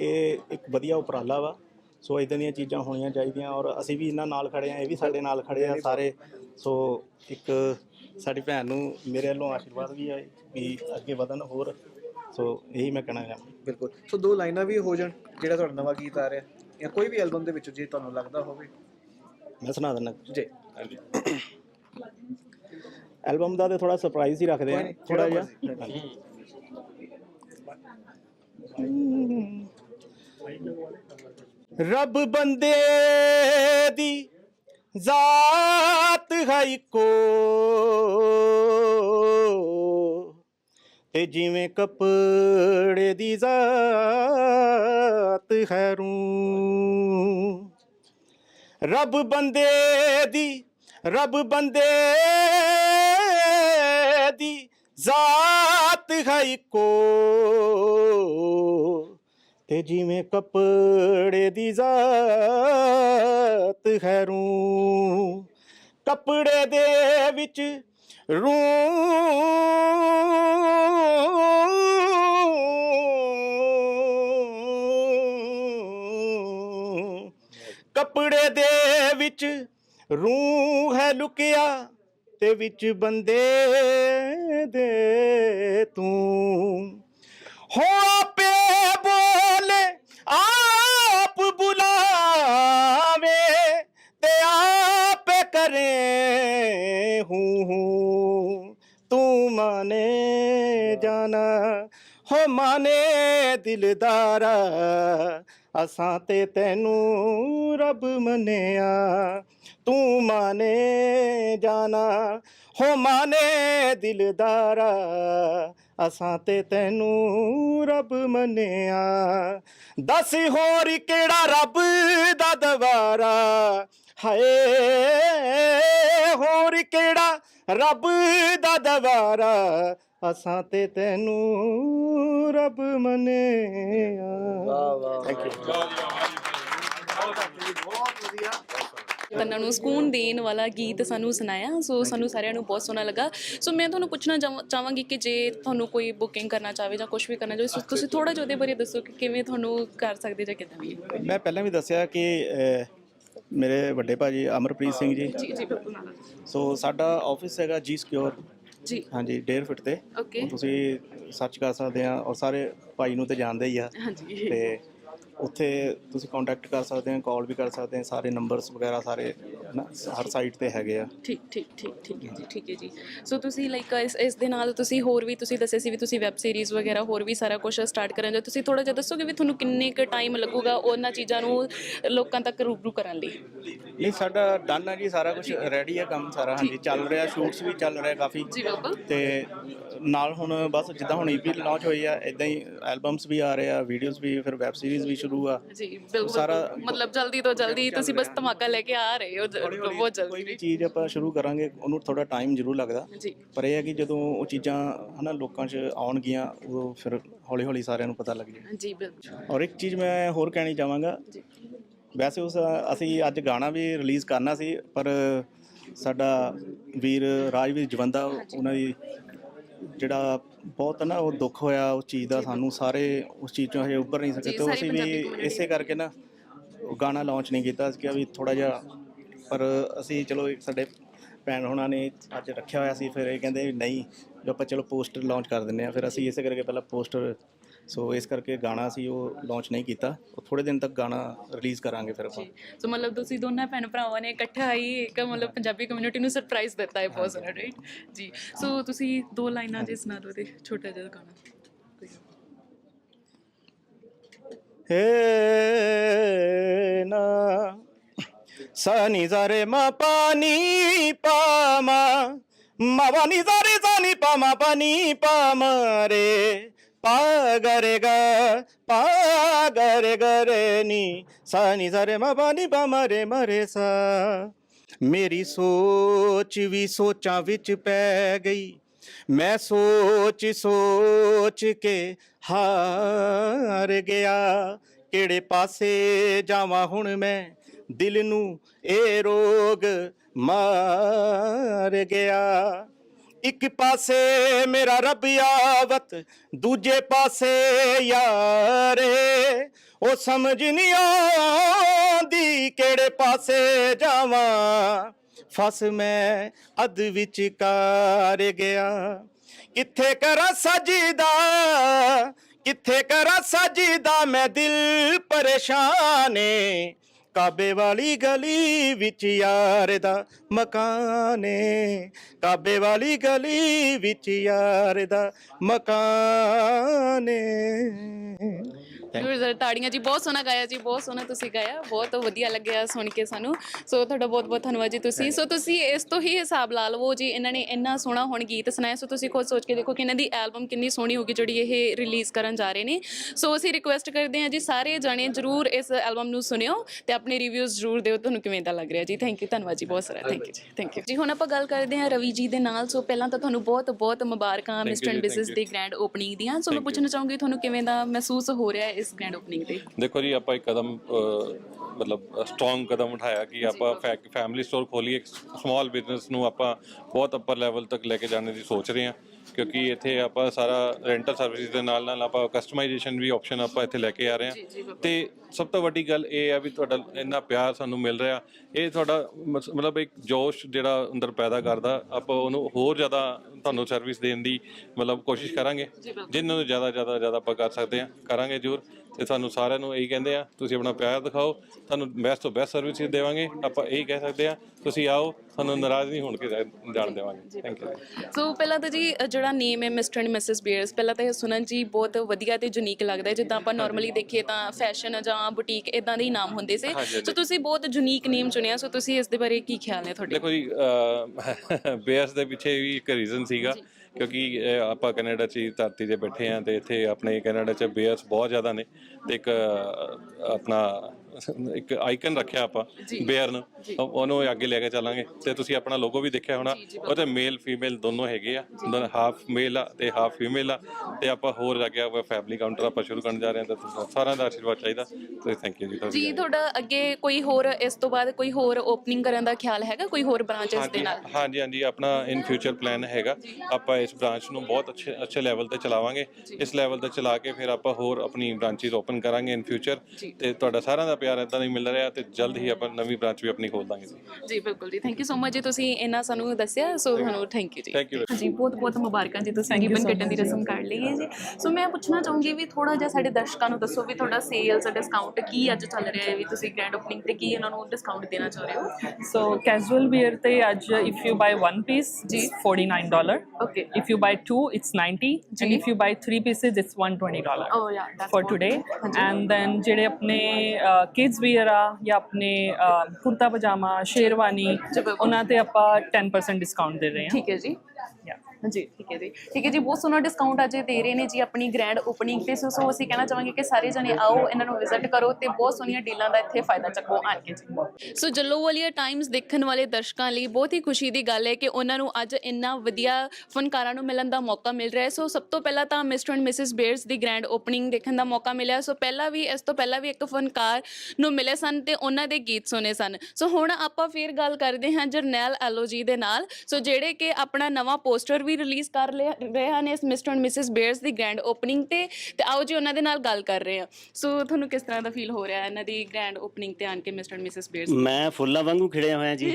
ਇਹ ਇੱਕ ਵਧੀਆ ਉਪਰਾਲਾ ਵਾ। ਸੋ ਇਦਾਂ ਦੀਆਂ ਚੀਜ਼ਾਂ ਹੋਣੀਆਂ ਚਾਹੀਦੀਆਂ ਔਰ ਅਸੀਂ ਵੀ ਇਹਨਾਂ ਨਾਲ ਖੜੇ ਆ ਇਹ ਵੀ ਸਾਡੇ ਨਾਲ ਖੜੇ ਆ ਸਾਰੇ। ਸੋ ਇੱਕ ਸਾਡੀ ਭੈਣ ਨੂੰ ਮੇਰੇ ਵੱਲੋਂ ਆਸ਼ੀਰਵਾਦ ਵੀ ਹੈ ਵੀ ਅੱਗੇ ਵਧਣ ਹੋਰ। ਸੋ ਇਹੀ ਮੈਂ ਕਹਿਣਾ ਚਾਹੁੰਦਾ ਬਿਲਕੁਲ। ਸੋ ਦੋ ਲਾਈਨਾਂ ਵੀ ਹੋ ਜਾਣ ਜਿਹੜਾ ਤੁਹਾਡਾ ਨਵਾਂ ਗੀਤ ਆ ਰਿਹਾ ਜਾਂ ਕੋਈ ਵੀ ਐਲਬਮ ਦੇ ਵਿੱਚੋਂ ਜੇ ਤੁਹਾਨੂੰ ਲੱਗਦਾ ਹੋਵੇ। ਮੈਂ ਸੁਣਾ ਦਿੰਦਾ। ਜੀ। ਐਲਬਮ ਦਾ ਤੇ ਥੋੜਾ ਸਰਪ੍ਰਾਈਜ਼ ਹੀ ਰੱਖਦੇ ਆ ਥੋੜਾ ਜਿਹਾ। ਰੱਬ ਬੰਦੇ ਦੀ ਜ਼ਾਤ ਹੈ ਇੱਕੋ। ਤੇ ਜਿਵੇਂ ਕੱਪੜੇ ਦੀ ਜ਼ਾਤ ਹੈ ਰੂ ਰੱਬ ਬੰਦੇ ਦੀ ਰੱਬ ਬੰਦੇ ਦੀ ਜ਼ਾਤ ਹੈ ਇੱਕੋ। ਤੇ ਜਿਵੇਂ ਕੱਪੜੇ ਦੀ ਜ਼ਾਤ ਹੈ ਰੂ ਕੱਪੜੇ ਦੇ ਵਿੱਚ ਰੂ ਕੱਪੜੇ ਦੇ ਵਿੱਚ ਰੂਹ ਹੈ ਲੁਕਿਆ ਤੇ ਵਿੱਚ ਬੰਦੇ ਦੇ ਤੂੰ। ਹੋ ਆਪੇ ਬੋਲੇ, ਆਪ ਬੁਲਾਵੇ ਤੇ ਆਪੇ ਕਰੇ ਹੂੰ ਹੂੰ ਤੂੰ ਮਾਨੇ ਜਾਣਾ, ਹੋ ਮਾਨੇ ਦਿਲਦਾਰਾ, ਅਸਾਂ ਤੇ ਤੈਨੂੰ ਰੱਬ ਮੰਨਿਆ। ਤੂੰ ਮਾਨੇ ਜਾਣਾ ਹੋ ਮਾਨੇ ਦਿਲਦਾਰਾ ਅਸਾਂ ਤੇ ਤੈਨੂੰ ਰੱਬ ਮੰਨਿਆ। ਦੱਸ ਹੋਰ ਕਿਹੜਾ ਰੱਬ ਦਾ ਦਵਾਰਾ? ਹਾਏ ਹੋਰ ਕਿਹੜਾ ਰੱਬ ਦਾ ਦਵਾਰਾ? ਅਸਾਂ ਤੇ ਤੈਨੂੰ ਰੱਬ ਮੰਨਿਆ। ਵਾਹ ਵਾਹ ਥੈਂਕ ਯੂ ਕੰਨਾਂ ਨੂੰ ਸਕੂਨ ਦੇਣ ਵਾਲਾ ਗੀਤ ਸਾਨੂੰ ਸੁਣਾਇਆ। ਸੋ ਸਾਨੂੰ ਸਾਰਿਆਂ ਨੂੰ ਬਹੁਤ ਸੋਹਣਾ ਲੱਗਾ। ਸੋ ਮੈਂ ਤੁਹਾਨੂੰ ਪੁੱਛਣਾ ਚਾਹਾਂਗੀ ਕਿ ਜੇ ਤੁਹਾਨੂੰ ਕੋਈ ਬੁਕਿੰਗ ਕਰਨਾ ਚਾਹਵੇ ਜਾਂ ਕੁਝ ਵੀ ਕਰਨਾ ਚਾਹਵੇ ਸੋ ਤੁਸੀਂ ਥੋੜਾ ਜਿਹਾ ਉਹਦੇ ਬਾਰੇ ਦੱਸੋ ਕਿ ਕਿਵੇਂ ਤੁਹਾਨੂੰ ਕਰ ਸਕਦੇ ਜਾਂ ਕਿੱਦਾਂ ਵੀ। ਮੈਂ ਪਹਿਲਾਂ ਵੀ ਦੱਸਿਆ ਕਿ ਅਹ, ਮੇਰੇ ਵੱਡੇ ਭਾਜੀ ਅਮਰਪ੍ਰੀਤ ਸਿੰਘ ਜੀ। ਜੀ ਜੀ ਬਿਲਕੁਲ ਨਾਲ ਸੋ ਸਾਡਾ ਆਫਿਸ ਹੈਗਾ ਜੀ ਸਿਕਿਉਰ ਜੀ। ਹਾਂਜੀ ਡੇਰ ਫਿਟ ਤੇ। ਓਕੇ। ਤੁਸੀਂ ਸਰਚ ਕਰ ਸਕਦੇ ਆ ਔਰ ਸਾਰੇ ਭਾਈ ਨੂੰ ਤੇ ਜਾਣਦੇ ਹੀ ਆ। ਹਾਂਜੀ। ਤੇ ਉੱਥੇ ਤੁਸੀਂ ਕੰਟੈਕਟ ਕਰ ਸਕਦੇ ਆ ਕਾਲ ਵੀ ਕਰ ਸਕਦੇ ਆ ਸਾਰੇ ਨੰਬਰਸ ਵਗੈਰਾ ਸਾਰੇ ਨਾ ਹਰ ਸਾਈਟ ਤੇ ਹੈਗੇ ਆ। ਠੀਕ ਠੀਕ ਠੀਕ ਠੀਕ ਹੈ ਜੀ ਠੀਕ ਹੈ ਜੀ। ਸੋ ਤੁਸੀਂ ਲਾਈਕ ਇਸ ਇਸ ਦੇ ਨਾਲ ਤੁਸੀਂ ਹੋਰ ਵੀ ਤੁਸੀਂ ਦੱਸਿਆ ਸੀ ਵੀ ਤੁਸੀਂ ਵੈਬ ਸੀਰੀਜ਼ ਵਗੈਰਾ ਹੋਰ ਵੀ ਸਾਰਾ ਕੁਝ ਸਟਾਰਟ ਕਰਨ ਜਾ ਤੁਸੀਂ ਥੋੜਾ ਜਿਹਾ ਦੱਸੋਗੇ ਵੀ ਤੁਹਾਨੂੰ ਕਿੰਨੇ ਕੁ ਟਾਈਮ ਲੱਗੂਗਾ ਉਹਨਾਂ ਚੀਜ਼ਾਂ ਨੂੰ ਲੋਕਾਂ ਤੱਕ ਰੂਬਰੂ ਕਰਨ ਲਈ? ਨਹੀਂ ਸਾਡਾ ਡਨ ਆ ਜੀ ਸਾਰਾ ਕੁਝ ਰੈਡੀ ਆ ਕੰਮ ਸਾਰਾ। ਹਾਂਜੀ ਚੱਲ ਰਿਹਾ ਸ਼ੂਟਸ ਵੀ ਚੱਲ ਰਿਹਾ ਕਾਫੀ। ਜੀ ਬਿਲਕੁਲ। ਤੇ ਨਾਲ ਹੁਣ ਬਸ ਜਿੱਦਾਂ ਹੁਣ ਈਪੀ ਲਾਂਚ ਹੋਈ ਆ ਇਦਾਂ ਹੀ ਐਲਬਮਸ ਵੀ ਆ ਰਹੇ ਆ ਵੀਡੀਓਜ਼ ਵੀ ਫਿਰ ਵੈਬ ਸੀਰੀਜ਼ ਵੀ ਸ਼ੁਰੂ ਆ। ਜੀ ਬਿਲਕੁਲ ਸਾਰਾ- ਮਤਲਬ ਜਲਦੀ ਤੋਂ ਜਲਦੀ ਤੁਸੀਂ ਬਸ ਧਮਾਕਾ ਲੈ ਕੇ ਆ ਰਹੇ ਹੋ ਬਹੁਤ ਕੋਈ ਜਲਦੀ ਵੀ। ਚੀਜ਼ ਆਪਾਂ ਸ਼ੁਰੂ ਕਰਾਂਗੇ ਉਹਨੂੰ ਥੋੜਾ ਟਾਈਮ ਜ਼ਰੂਰ ਲੱਗਦਾ। ਪਰ ਇਹ ਹੈ ਕਿ ਜਦੋਂ ਉਹ ਚੀਜ਼ਾਂ ਹਨਾ ਲੋਕਾਂ 'ਚ ਆਉਣਗੀਆਂ ਉਹ ਫਿਰ ਹੌਲੀ ਹੌਲੀ ਸਾਰਿਆਂ ਨੂੰ ਪਤਾ ਲੱਗ ਜਾਏ ਜੀ ਬਿਲਕੁਲ। ਔਰ ਇੱਕ ਚੀਜ਼ ਮੈਂ ਹੋਰ ਕਹਿਣੀ ਚਾਹਾਂਗਾ ਜੀ। ਵੈਸੇ ਉਸ ਅਸੀਂ ਅੱਜ ਗਾਣਾ ਵੀ ਰਿਲੀਜ਼ ਕਰਨਾ ਸੀ ਪਰ ਸਾਡਾ ਵੀਰ ਰਾਜਵੀਰ ਜਵੰਦਾ ਉਹਨਾਂ ਦੀ ਜਿਹੜਾ ਬਹੁਤ ਨਾ ਉਹ ਦੁੱਖ ਹੋਇਆ ਉਸ ਚੀਜ਼ ਦਾ ਸਾਨੂੰ ਸਾਰੇ ਉਸ ਚੀਜ਼ ਚੋਂ ਹਜੇ ਉੱਭਰ ਨਹੀਂ ਸਕੇ ਤੇ ਅਸੀਂ ਵੀ ਇਸੇ ਕਰਕੇ ਨਾ ਉਹ ਗਾਣਾ ਲਾਂਚ ਨਹੀਂ ਕੀਤਾ। ਅਸੀਂ ਕਿਹਾ ਵੀ ਥੋੜਾ ਜਿਹਾ ਪਰ ਅਸੀਂ ਚਲੋ ਸਾਡੇ ਭੈਣ ਹੋਣਾ ਨੇ ਅੱਜ ਰੱਖਿਆ ਹੋਇਆ ਸੀ ਫਿਰ ਇਹ ਕਹਿੰਦੇ ਵੀ ਨਹੀਂ ਜੋ ਆਪਾਂ ਚਲੋ ਪੋਸਟਰ ਲਾਂਚ ਕਰ ਦਿੰਦੇ ਆ ਫਿਰ ਅਸੀਂ ਇਸੇ ਕਰਕੇ ਪਹਿਲਾਂ ਪੋਸਟਰ ਸੋ ਇਸ ਕਰਕੇ ਗਾਣਾ ਸੀ ਉਹ ਲਾਂਚ ਨਹੀਂ ਕੀਤਾ। ਉਹ ਥੋੜੇ ਦਿਨ ਤੱਕ ਗਾਣਾ ਰਿਲੀਜ਼ ਕਰਾਂਗੇ ਫਿਰ ਆਪਾਂ। ਸੋ ਮਤਲਬ ਤੁਸੀਂ ਦੋਨਾਂ ਭੈਣ ਭਰਾਵਾਂ ਨੇ ਇਕੱਠਾ ਹੀ ਇੱਕ ਮਤਲਬ ਪੰਜਾਬੀ ਕਮਿਊਨਿਟੀ ਨੂੰ ਸਰਪ੍ਰਾਈਜ਼ ਦਿੱਤਾ ਹੈ ਬਹੁਤ ਸੋਹਣਾ ਰਾਈਟ ਜੀ। ਸੋ ਤੁਸੀਂ ਦੋ ਲਾਈਨਾਂ ਜੇ ਸੁਣਾ ਦਿਓ ਤੇ ਛੋਟਾ ਜਿਹਾ ਗਾਣਾ। ਹੇ ਨਾ ਸਨੀ ਜ਼ਰੇ ਮਾ ਪਾਨੀ ਪਾਮਾ ਮਾਵਾ ਨੀ ਜ਼ਾਰੇ ਜ਼ਾਨੀ ਪਾਮਾ ਪਾਨੀ ਪਾਮਰੇ ਪਾ ਗਰੇ ਗ ਪਾ ਗਰੇ ਗਰੇ ਨੀ ਸਾ ਨੀ ਜ਼ਾਰੇ ਮਾ ਪਾਨੀ ਮਰੇ ਸਾ ਮੇਰੀ ਸੋਚ ਵੀ ਸੋਚਾਂ ਵਿੱਚ ਪੈ ਗਈ ਮੈਂ ਸੋਚ ਸੋਚ ਕੇ ਹਾਰ ਗਿਆ ਕਿਹੜੇ ਪਾਸੇ ਜਾਵਾਂ ਹੁਣ ਮੈਂ ਦਿਲ ਨੂੰ ਇਹ ਰੋਗ ਮਾਰ ਗਿਆ ਇੱਕ ਪਾਸੇ ਮੇਰਾ ਰੱਬ ਆਵਤ, ਦੂਜੇ ਪਾਸੇ ਯਾਰੇ। ਉਹ ਸਮਝ ਨਹੀਂ ਆਉਂਦੀ ਕਿਹੜੇ ਪਾਸੇ ਜਾਵਾਂ। ਫਸ ਮੈਂ ਅੱਧ ਵਿੱਚ ਕਾਰ ਗਿਆ। ਕਿੱਥੇ ਕਰਾਂ ਸਜਦਾ, ਕਿੱਥੇ ਕਰਾਂ ਸਜਦਾ, ਮੈਂ ਦਿਲ ਪਰੇਸ਼ਾਨ ਏ। ਕਾਬੇ ਵਾਲੀ ਗਲੀ ਵਿੱਚ ਯਾਰ ਦਾ ਮਕਾਨ ਏ। ਕਾਬੇ ਵਾਲੀ ਗਲੀ ਵਿੱਚ ਯਾਰ ਦਾ ਮਕਾਨ ਏ। ਜ਼ਰੂਰ ਜ਼ਰੂਰ ਤਾੜੀਆਂ ਜੀ ਬਹੁਤ ਸੋਹਣਾ ਗਾਇਆ ਜੀ ਬਹੁਤ ਸੋਹਣਾ ਤੁਸੀਂ ਗਾਇਆ ਬਹੁਤ ਵਧੀਆ ਲੱਗਿਆ ਸੁਣ ਕੇ ਸਾਨੂੰ। ਸੋ ਤੁਹਾਡਾ ਬਹੁਤ ਬਹੁਤ ਧੰਨਵਾਦ ਜੀ ਤੁਸੀਂ। ਸੋ ਤੁਸੀਂ ਇਸ ਤੋਂ ਹੀ ਹਿਸਾਬ ਲਾ ਲਵੋ ਜੀ ਇਹਨਾਂ ਨੇ ਇੰਨਾ ਸੋਹਣਾ ਹੁਣ ਗੀਤ ਸੁਣਾਇਆ। ਸੋ ਤੁਸੀਂ ਖੁਦ ਸੋਚ ਕੇ ਦੇਖੋ ਕਿ ਇਹਨਾਂ ਦੀ ਐਲਬਮ ਕਿੰਨੀ ਸੋਹਣੀ ਹੋਗੀ ਜਿਹੜੀ ਇਹ ਰਿਲੀਜ਼ ਕਰਨ ਜਾ ਰਹੇ ਨੇ। ਸੋ ਅਸੀਂ ਰਿਕੁਐਸਟ ਕਰਦੇ ਹਾਂ ਜੀ ਸਾਰੇ ਜਣੇ ਜਰੂਰ ਇਸ ਐਲਬਮ ਨੂੰ ਸੁਣਿਓ ਤੇ ਆਪਣੇ ਰਿਵਿਊਜ਼ ਜਰੂਰ ਦਿਓ। ਤੁਹਾਨੂੰ ਕਿਵੇਂ ਦਾ ਲੱਗ ਰਿਹਾ ਜੀ? ਥੈਂਕ ਯੂ ਧੰਨਵਾਦ ਜੀ ਬਹੁਤ ਸਾਰਾ। ਥੈਂਕ ਯੂ ਥੈਂਕ ਯੂ ਜੀ ਹੁਣ ਆਪਾਂ ਗੱਲ ਕਰਦੇ ਹਾਂ ਰਵੀ ਜੀ ਦੇ ਨਾਲ। ਸੋ ਪਹਿਲਾਂ ਤਾਂ ਤੁਹਾਨੂੰ ਬਹੁਤ ਬਹੁਤ ਮੁਬਾਰਕਾਂ ਮਿਸਟਰ ਐਂਡ ਬਿਜ਼ਨਸ ਦੀ ਗ੍ਰੈਂਡ ਓਪਨਿੰਗ ਦੀਆਂ। ਸੋ ਮੈਂ ਪੁੱਛਣਾ ਚਾਹੂੰਗੀ ਤੁਹਾਨੂੰ ਕਿਵੇਂ ਦਾ ਮਹਿਸੂਸ ਹੋ ਰਿਹਾ ਹੈ ਇਸ ਗ੍ਰੈਂਡ ਓਪਨਿੰਗ ਤੇ? ਦੇਖੋ ਜੀ ਆਪਾਂ ਇੱਕ ਕਦਮ ਮਤਲਬ ਸਟਰੋਂਗ ਕਦਮ ਉਠਾਇਆ ਕਿ ਆਪਾਂ ਫੈਮਿਲੀ ਸਟੋਰ ਖੋਲੀਏ ਇੱਕ ਸਮਾਲ ਬਿਜ਼ਨਸ ਨੂੰ ਆਪਾਂ ਬਹੁਤ ਅੱਪਰ ਲੈਵਲ ਤੱਕ ਲੈ ਕੇ ਜਾਣ ਦੀ ਸੋਚ ਰਹੇ ਹਾਂ ਕਿਉਂਕਿ ਇੱਥੇ ਆਪਾਂ ਸਾਰਾ ਰੈਂਟਲ ਸਰਵਿਸਿਜ਼ ਦੇ ਨਾਲ ਨਾਲ ਆਪਾਂ ਕਸਟਮਾਈਜੇਸ਼ਨ ਵੀ ਆਪਸ਼ਨ ਆਪਾਂ ਇੱਥੇ ਲੈ ਕੇ ਆ ਰਹੇ ਹਾਂ। ਤੇ ਸਭ ਤੋਂ ਵੱਡੀ ਗੱਲ ਇਹ ਹੈ ਵੀ ਤੁਹਾਡਾ ਇੰਨਾ ਪਿਆਰ ਸਾਨੂੰ ਮਿਲ ਰਿਹਾ। ਇਹ ਤੁਹਾਡਾ ਮਸ- ਮਤਲਬ ਇੱਕ ਜੋਸ਼ ਜਿਹੜਾ ਅੰਦਰ ਪੈਦਾ ਕਰਦਾ। ਆਪਾਂ ਉਹਨੂੰ ਹੋਰ ਜ਼ਿਆਦਾ ਤੁਹਾਨੂੰ ਸਰਵਿਸ ਦੇਣ ਦੀ ਮਤਲਬ ਕੋਸ਼ਿਸ਼ ਕਰਾਂਗੇ। ਜਿੰਨਾਂ ਨੂੰ ਜ਼ਿਆਦਾ ਜ਼ਿਆਦਾ ਜ਼ਿਆਦਾ ਆਪਾਂ ਕਰ ਸਕਦੇ ਹਾਂ ਕਰਾਂਗੇ ਜ਼ਰੂਰ। ਤੇ ਸਾਨੂੰ ਸਾਰਿਆਂ ਨੂੰ ਇਹੀ ਕਹਿੰਦੇ ਆ ਤੁਸੀਂ ਆਪਣਾ ਪਿਆਰ ਦਿਖਾਓ। ਤੁਹਾਨੂੰ ਬੈਸਟ ਤੋਂ ਬੈਸਟ ਸਰਵਿਸ ਦੇਵਾਂਗੇ। ਆਪਾਂ ਇਹੀ ਕਹਿ ਸਕਦੇ ਆ ਤੁਸੀਂ ਆਓ ਤੁਹਾਨੂੰ ਨਾਰਾਜ਼ ਨਹੀਂ ਹੋਣ ਕੇ ਜਾ- ਜਾਣ ਦੇਵਾਂਗੇ। ਥੈਂਕ ਯੂ ਸੋ ਪਹਿਲਾਂ ਤਾਂ ਜੀ ਅ, ਜਿਹੜਾ ਨੇਮ ਹੈ ਮਿਸਟਰ ਐਂਡ ਮਿਸਿਸ ਬੀਅਰਸ ਪਹਿਲਾਂ ਤਾਂ ਇਹ ਸੁਣਨ ਹੀ ਬਹੁਤ ਵਧੀਆ ਤੇ ਯੂਨੀਕ ਲੱਗਦਾ ਹੈ। ਜਿੱਦਾਂ ਆਪਾਂ ਨਾਰਮਲੀ ਦੇਖੀਏ ਤਾਂ ਫੈਸ਼ਨ ਜਾਂ ਬੁਟੀਕ ਇਦਾਂ ਦੇ ਹੀ ਨਾਮ ਹੁੰਦੇ ਸੀ। ਸੋ ਤੁਸੀਂ ਬਹੁਤ ਯੂਨੀਕ ਨੇਮ ਚੁਣਿਆ। ਸੋ ਤੁਸੀਂ ਇਸ ਦੇ ਬਾਰੇ ਕੀ ਖਿਆਲ ਹੈ ਤੁਹਾਡੇ? ਦੇਖੋ ਜੀ ਬੇਅਰਸ ਦੇ ਪਿੱਛੇ ਵੀ ਇੱਕ ਰੀਜ਼ਨ ਸੀਗਾ। ਕਿਉਂਕਿ ਆਪਾਂ ਕੈਨੇਡਾ 'ਚ ਧਰਤੀ ਤੇ ਬੈਠੇ ਆ ਤੇ ਇੱਥੇ ਆਪਣੇ ਕੈਨੇਡਾ 'ਚ ਬੇਅਰਸ ਬਹੁਤ ਜ਼ਿਆਦਾ ਨੇ। ਤੇ ਇੱਕ ਆਪਣਾ ਇੱਕ ਆਈਕਨ ਰੱਖਿਆ ਆਪਾਂ ਬੇਅਰ ਨੂੰ। ਉਹ- ਉਹਨੂੰ ਅੱਗੇ ਲੈ ਕੇ ਚੱਲਾਂਗੇ। ਤੇ ਤੁਸੀਂ ਆਪਣਾ ਲੋਗੋ ਵੀ ਦੇਖਿਆ ਹੋਣਾ। ਉਹ ਤੇ ਮੇਲ ਫੀਮੇਲ ਦੋਨੋਂ ਹੈਗੇ ਆ। ਦੋਨੋਂ ਹਾਫ ਮੇਲ ਆ ਤੇ ਹਾਫ ਫੀਮੇਲ ਆ। ਤੇ ਆਪਾਂ ਹੋਰ ਅੱਗੇ ਆਪਾਂ ਫੈਮਿਲੀ ਕਾਊਂਟਰ ਆਪਾਂ ਸ਼ੁਰੂ ਕਰਨ ਜਾ ਰਹੇ ਹਾਂ ਤਾਂ ਸਾਰਿਆਂ ਦਾ ਆਸ਼ੀਰਵਾਦ ਚਾਹੀਦਾ। ਤੇ ਥੈਂਕ ਯੂ ਜੀ ਤੁਹਾਡੀ ਜੀ ਤੁਹਾਡਾ ਅੱਗੇ ਕੋਈ ਹੋਰ ਇਸ ਤੋਂ ਬਾਅਦ ਕੋਈ ਹੋਰ ਓਪਨਿੰਗ ਕਰਨ ਦਾ ਖਿਆਲ ਹੈਗਾ? ਕੋਈ ਹੋਰ ਬ੍ਰਾਂਚਸ ਦੇ ਨਾਲ? ਹਾਂਜੀ ਹਾਂਜੀ ਆਪਣਾ ਇਨ ਫਿਊਚਰ ਪਲਾਨ ਹੈਗਾ। ਆਪਾਂ ਇਸ ਬ੍ਰਾਂਚ ਨੂੰ ਬਹੁਤ ਅੱਛੇ ਅੱਛੇ ਲੈਵਲ ਤੇ ਚਲਾਵਾਂਗੇ। ਇਸ ਲੈਵਲ ਤੇ ਚਲਾ ਕੇ ਫਿਰ ਆਪਾਂ ਹੋਰ ਆਪਣੀ ਬ੍ਰਾਂਚਿਸ ਓਪਨ ਕਰਾਂਗੇ ਇਨ ਫਿਊਚਰ ਤੇ ਤੁਹਾਡਾ ਸਾਰਿਆਂ ਦਾ ਪਿਆਰ ਇਦਾਂ ਹੀ ਮਿਲ ਰਿਹਾ ਤੇ ਜਲਦ ਹੀ ਆਪਾਂ ਨਵੀਂ ਬ੍ਰਾਂਚ ਵੀ ਆਪਣੀ ਖੋਲ ਦਾਂਗੇ ਜੀ ਜੀ ਬਿਲਕੁਲ ਜੀ ਥੈਂਕ ਯੂ ਸੋ ਮਚ ਜੀ ਤੁਸੀਂ ਇਹਨਾਂ ਸਾਨੂੰ ਦੱਸਿਆ ਸੋ ਤੁਹਾਨੂੰ ਥੈਂਕ ਯੂ ਜੀ Thank you. ਜੀ ਬਹੁਤ ਬਹੁਤ ਮੁਬਾਰਕਾਂ ਜੀ ਤੁਸੀਂ ਰਿਬਨ ਕੱਟਣ ਦੀ ਰਸਮ ਕਰ ਲਈ ਹੈ ਜੀ ਸੋ ਮੈਂ ਪੁੱਛਣਾ ਚਾਹੂੰਗੀ ਵੀ ਥੋੜਾ ਜਿਹਾ ਸਾਡੇ ਦਰਸ਼ਕਾਂ ਨੂੰ ਦੱਸੋ ਵੀ ਤੁਹਾਡਾ ਸੇਲਸ ਡਿਸਕਾਊਂਟ ਕੀ ਅੱਜ ਚੱਲ ਰਿਹਾ ਹੈ ਵੀ ਤੁਸੀਂ ਗ੍ਰੈਂਡ ਓਪਨਿੰਗ ਤੇ ਕੀ ਉਹਨਾਂ ਨੂੰ ਡਿਸਕਾਊਂਟ ਦੇਣਾ ਚਾਹ ਰਹੇ ਹੋ So casual wear te aj if you buy one piece Ji. it's $49. Okay. If you buy two it's 90 Ji. and if you buy three pieces it's $120. Oh, yeah, that's for what- today ਹਾਂਜੀ। and then ਜਿਹੜੇ ਆਪਣੇ kids wear ਆ ਜਾਂ ਆਪਣੇ ਕੁਰਤਾ ਪਜਾਮਾ ਸ਼ੇਰਵਾਨੀ। ਉਹਨਾਂ ਤੇ ਆਪਾਂ 10% ਡਿਸਕਾਊਂਟ ਦੇ ਰਹੇ ਹਾਂ ਠੀਕ ਹੈ ਜੀ. ਜੀ, ਠੀਕ ਹੈ ਜੀ। ਠੀਕ ਹੈ ਜੀ, ਬਹੁਤ ਸੋਹਣਾ ਡਿਸਕਾਊਂਟ ਅੱਜ ਦੇ ਰਹੇ ਨੇ ਜੀ ਆਪਣੀ ਗ੍ਰੈਂਡ ਓਪਨਿੰਗ ਤੇ। ਸੋ ਸੋ ਅਸੀਂ ਕਹਿਣਾ ਚਾਹਾਂਗੇ ਕਿ ਸਾਰੇ ਜਣੇ ਆਓ, ਇਹਨਾਂ ਨੂੰ ਵਿਜ਼ਿਟ ਕਰੋ ਤੇ ਬਹੁਤ ਸੋਹਣੀਆਂ ਡੀਲਾਂ ਦਾ ਇੱਥੇ ਫਾਇਦਾ ਚੱਕੋ ਆਣ ਕੇ ਜੀ। ਸੋ ਜੱਲੋਵਾਲੀਆ ਟਾਈਮਸ ਦੇਖਣ ਵਾਲੇ ਦਰਸ਼ਕਾਂ ਲਈ ਬਹੁਤ ਹੀ ਖੁਸ਼ੀ ਦੀ ਗੱਲ ਹੈ ਕਿ ਉਹਨਾਂ ਨੂੰ ਅੱਜ ਇੰਨਾ ਵਧੀਆ ਫਨਕਾਰਾਂ ਨੂੰ ਮਿਲਣ ਦਾ ਮੌਕਾ ਮਿਲ ਰਿਹਾ ਹੈ। ਸੋ ਸਭ ਤੋਂ ਪਹਿਲਾਂ ਤਾਂ ਮਿਸਟਰ ਐਂਡ ਮਿਸਿਸ ਬੇਅਰਸ ਦੀ ਗ੍ਰੈਂਡ ਓਪਨਿੰਗ ਦੇਖਣ ਦਾ ਮੌਕਾ ਮਿਲਿਆ। ਸੋ ਪਹਿਲਾਂ ਵੀ, ਇਸ ਤੋਂ ਪਹਿਲਾਂ ਵੀ ਇੱਕ ਫਨਕਾਰ ਨੂੰ ਮਿਲੇ ਸਨ ਤੇ ਉਹਨਾਂ ਦੇ ਗੀਤ ਸੁਨੇ ਸਨ। ਸੋ ਹੁਣ ਆਪਾਂ ਫੇਰ ਗੱਲ ਕਰਦੇ ਹਾਂ ਜਰਨੈਲ ਐਲੋ ਜੀ ਦੇ ਨਾਲ। ਸੋ ਜਿਹੜੇ ਕਿ ਆਪਣਾ ਨਵਾਂ ਪੋਸਟਰ ਵੀ ਰਿਲੀਜ਼ ਕਰ ਲਿਆ- ਰਹੇ ਹਨ ਇਸ ਮਿਸਟਰ ਐਂਡ ਮਿਸਿਸ ਬੇਅਰਸ ਦੀ ਗ੍ਰੈਂਡ ਓਪਨਿੰਗ ਤੇ ਤੇ ਆਓ ਜੀ ਉਹਨਾਂ ਦੇ ਨਾਲ ਗੱਲ ਕਰ ਰਹੇ ਹਾਂ। ਸੋ ਤੁਹਾਨੂੰ ਕਿਸ ਤਰ੍ਹਾਂ ਦਾ ਫੀਲ ਹੋ ਰਿਹਾ ਹੈ ਇਹਨਾਂ ਦੀ ਗ੍ਰੈਂਡ ਓਪਨਿੰਗ ਤੇ ਆਣ ਕੇ ਮਿਸਟਰ ਐਂਡ ਮਿਸਿਸ ਬੇਅਰਸ ਮੈਂ ਫੁੱਲਾਂ ਵਾਂਗੂ ਖਿੜਿਆ ਹੋਇਆ ਜੀ।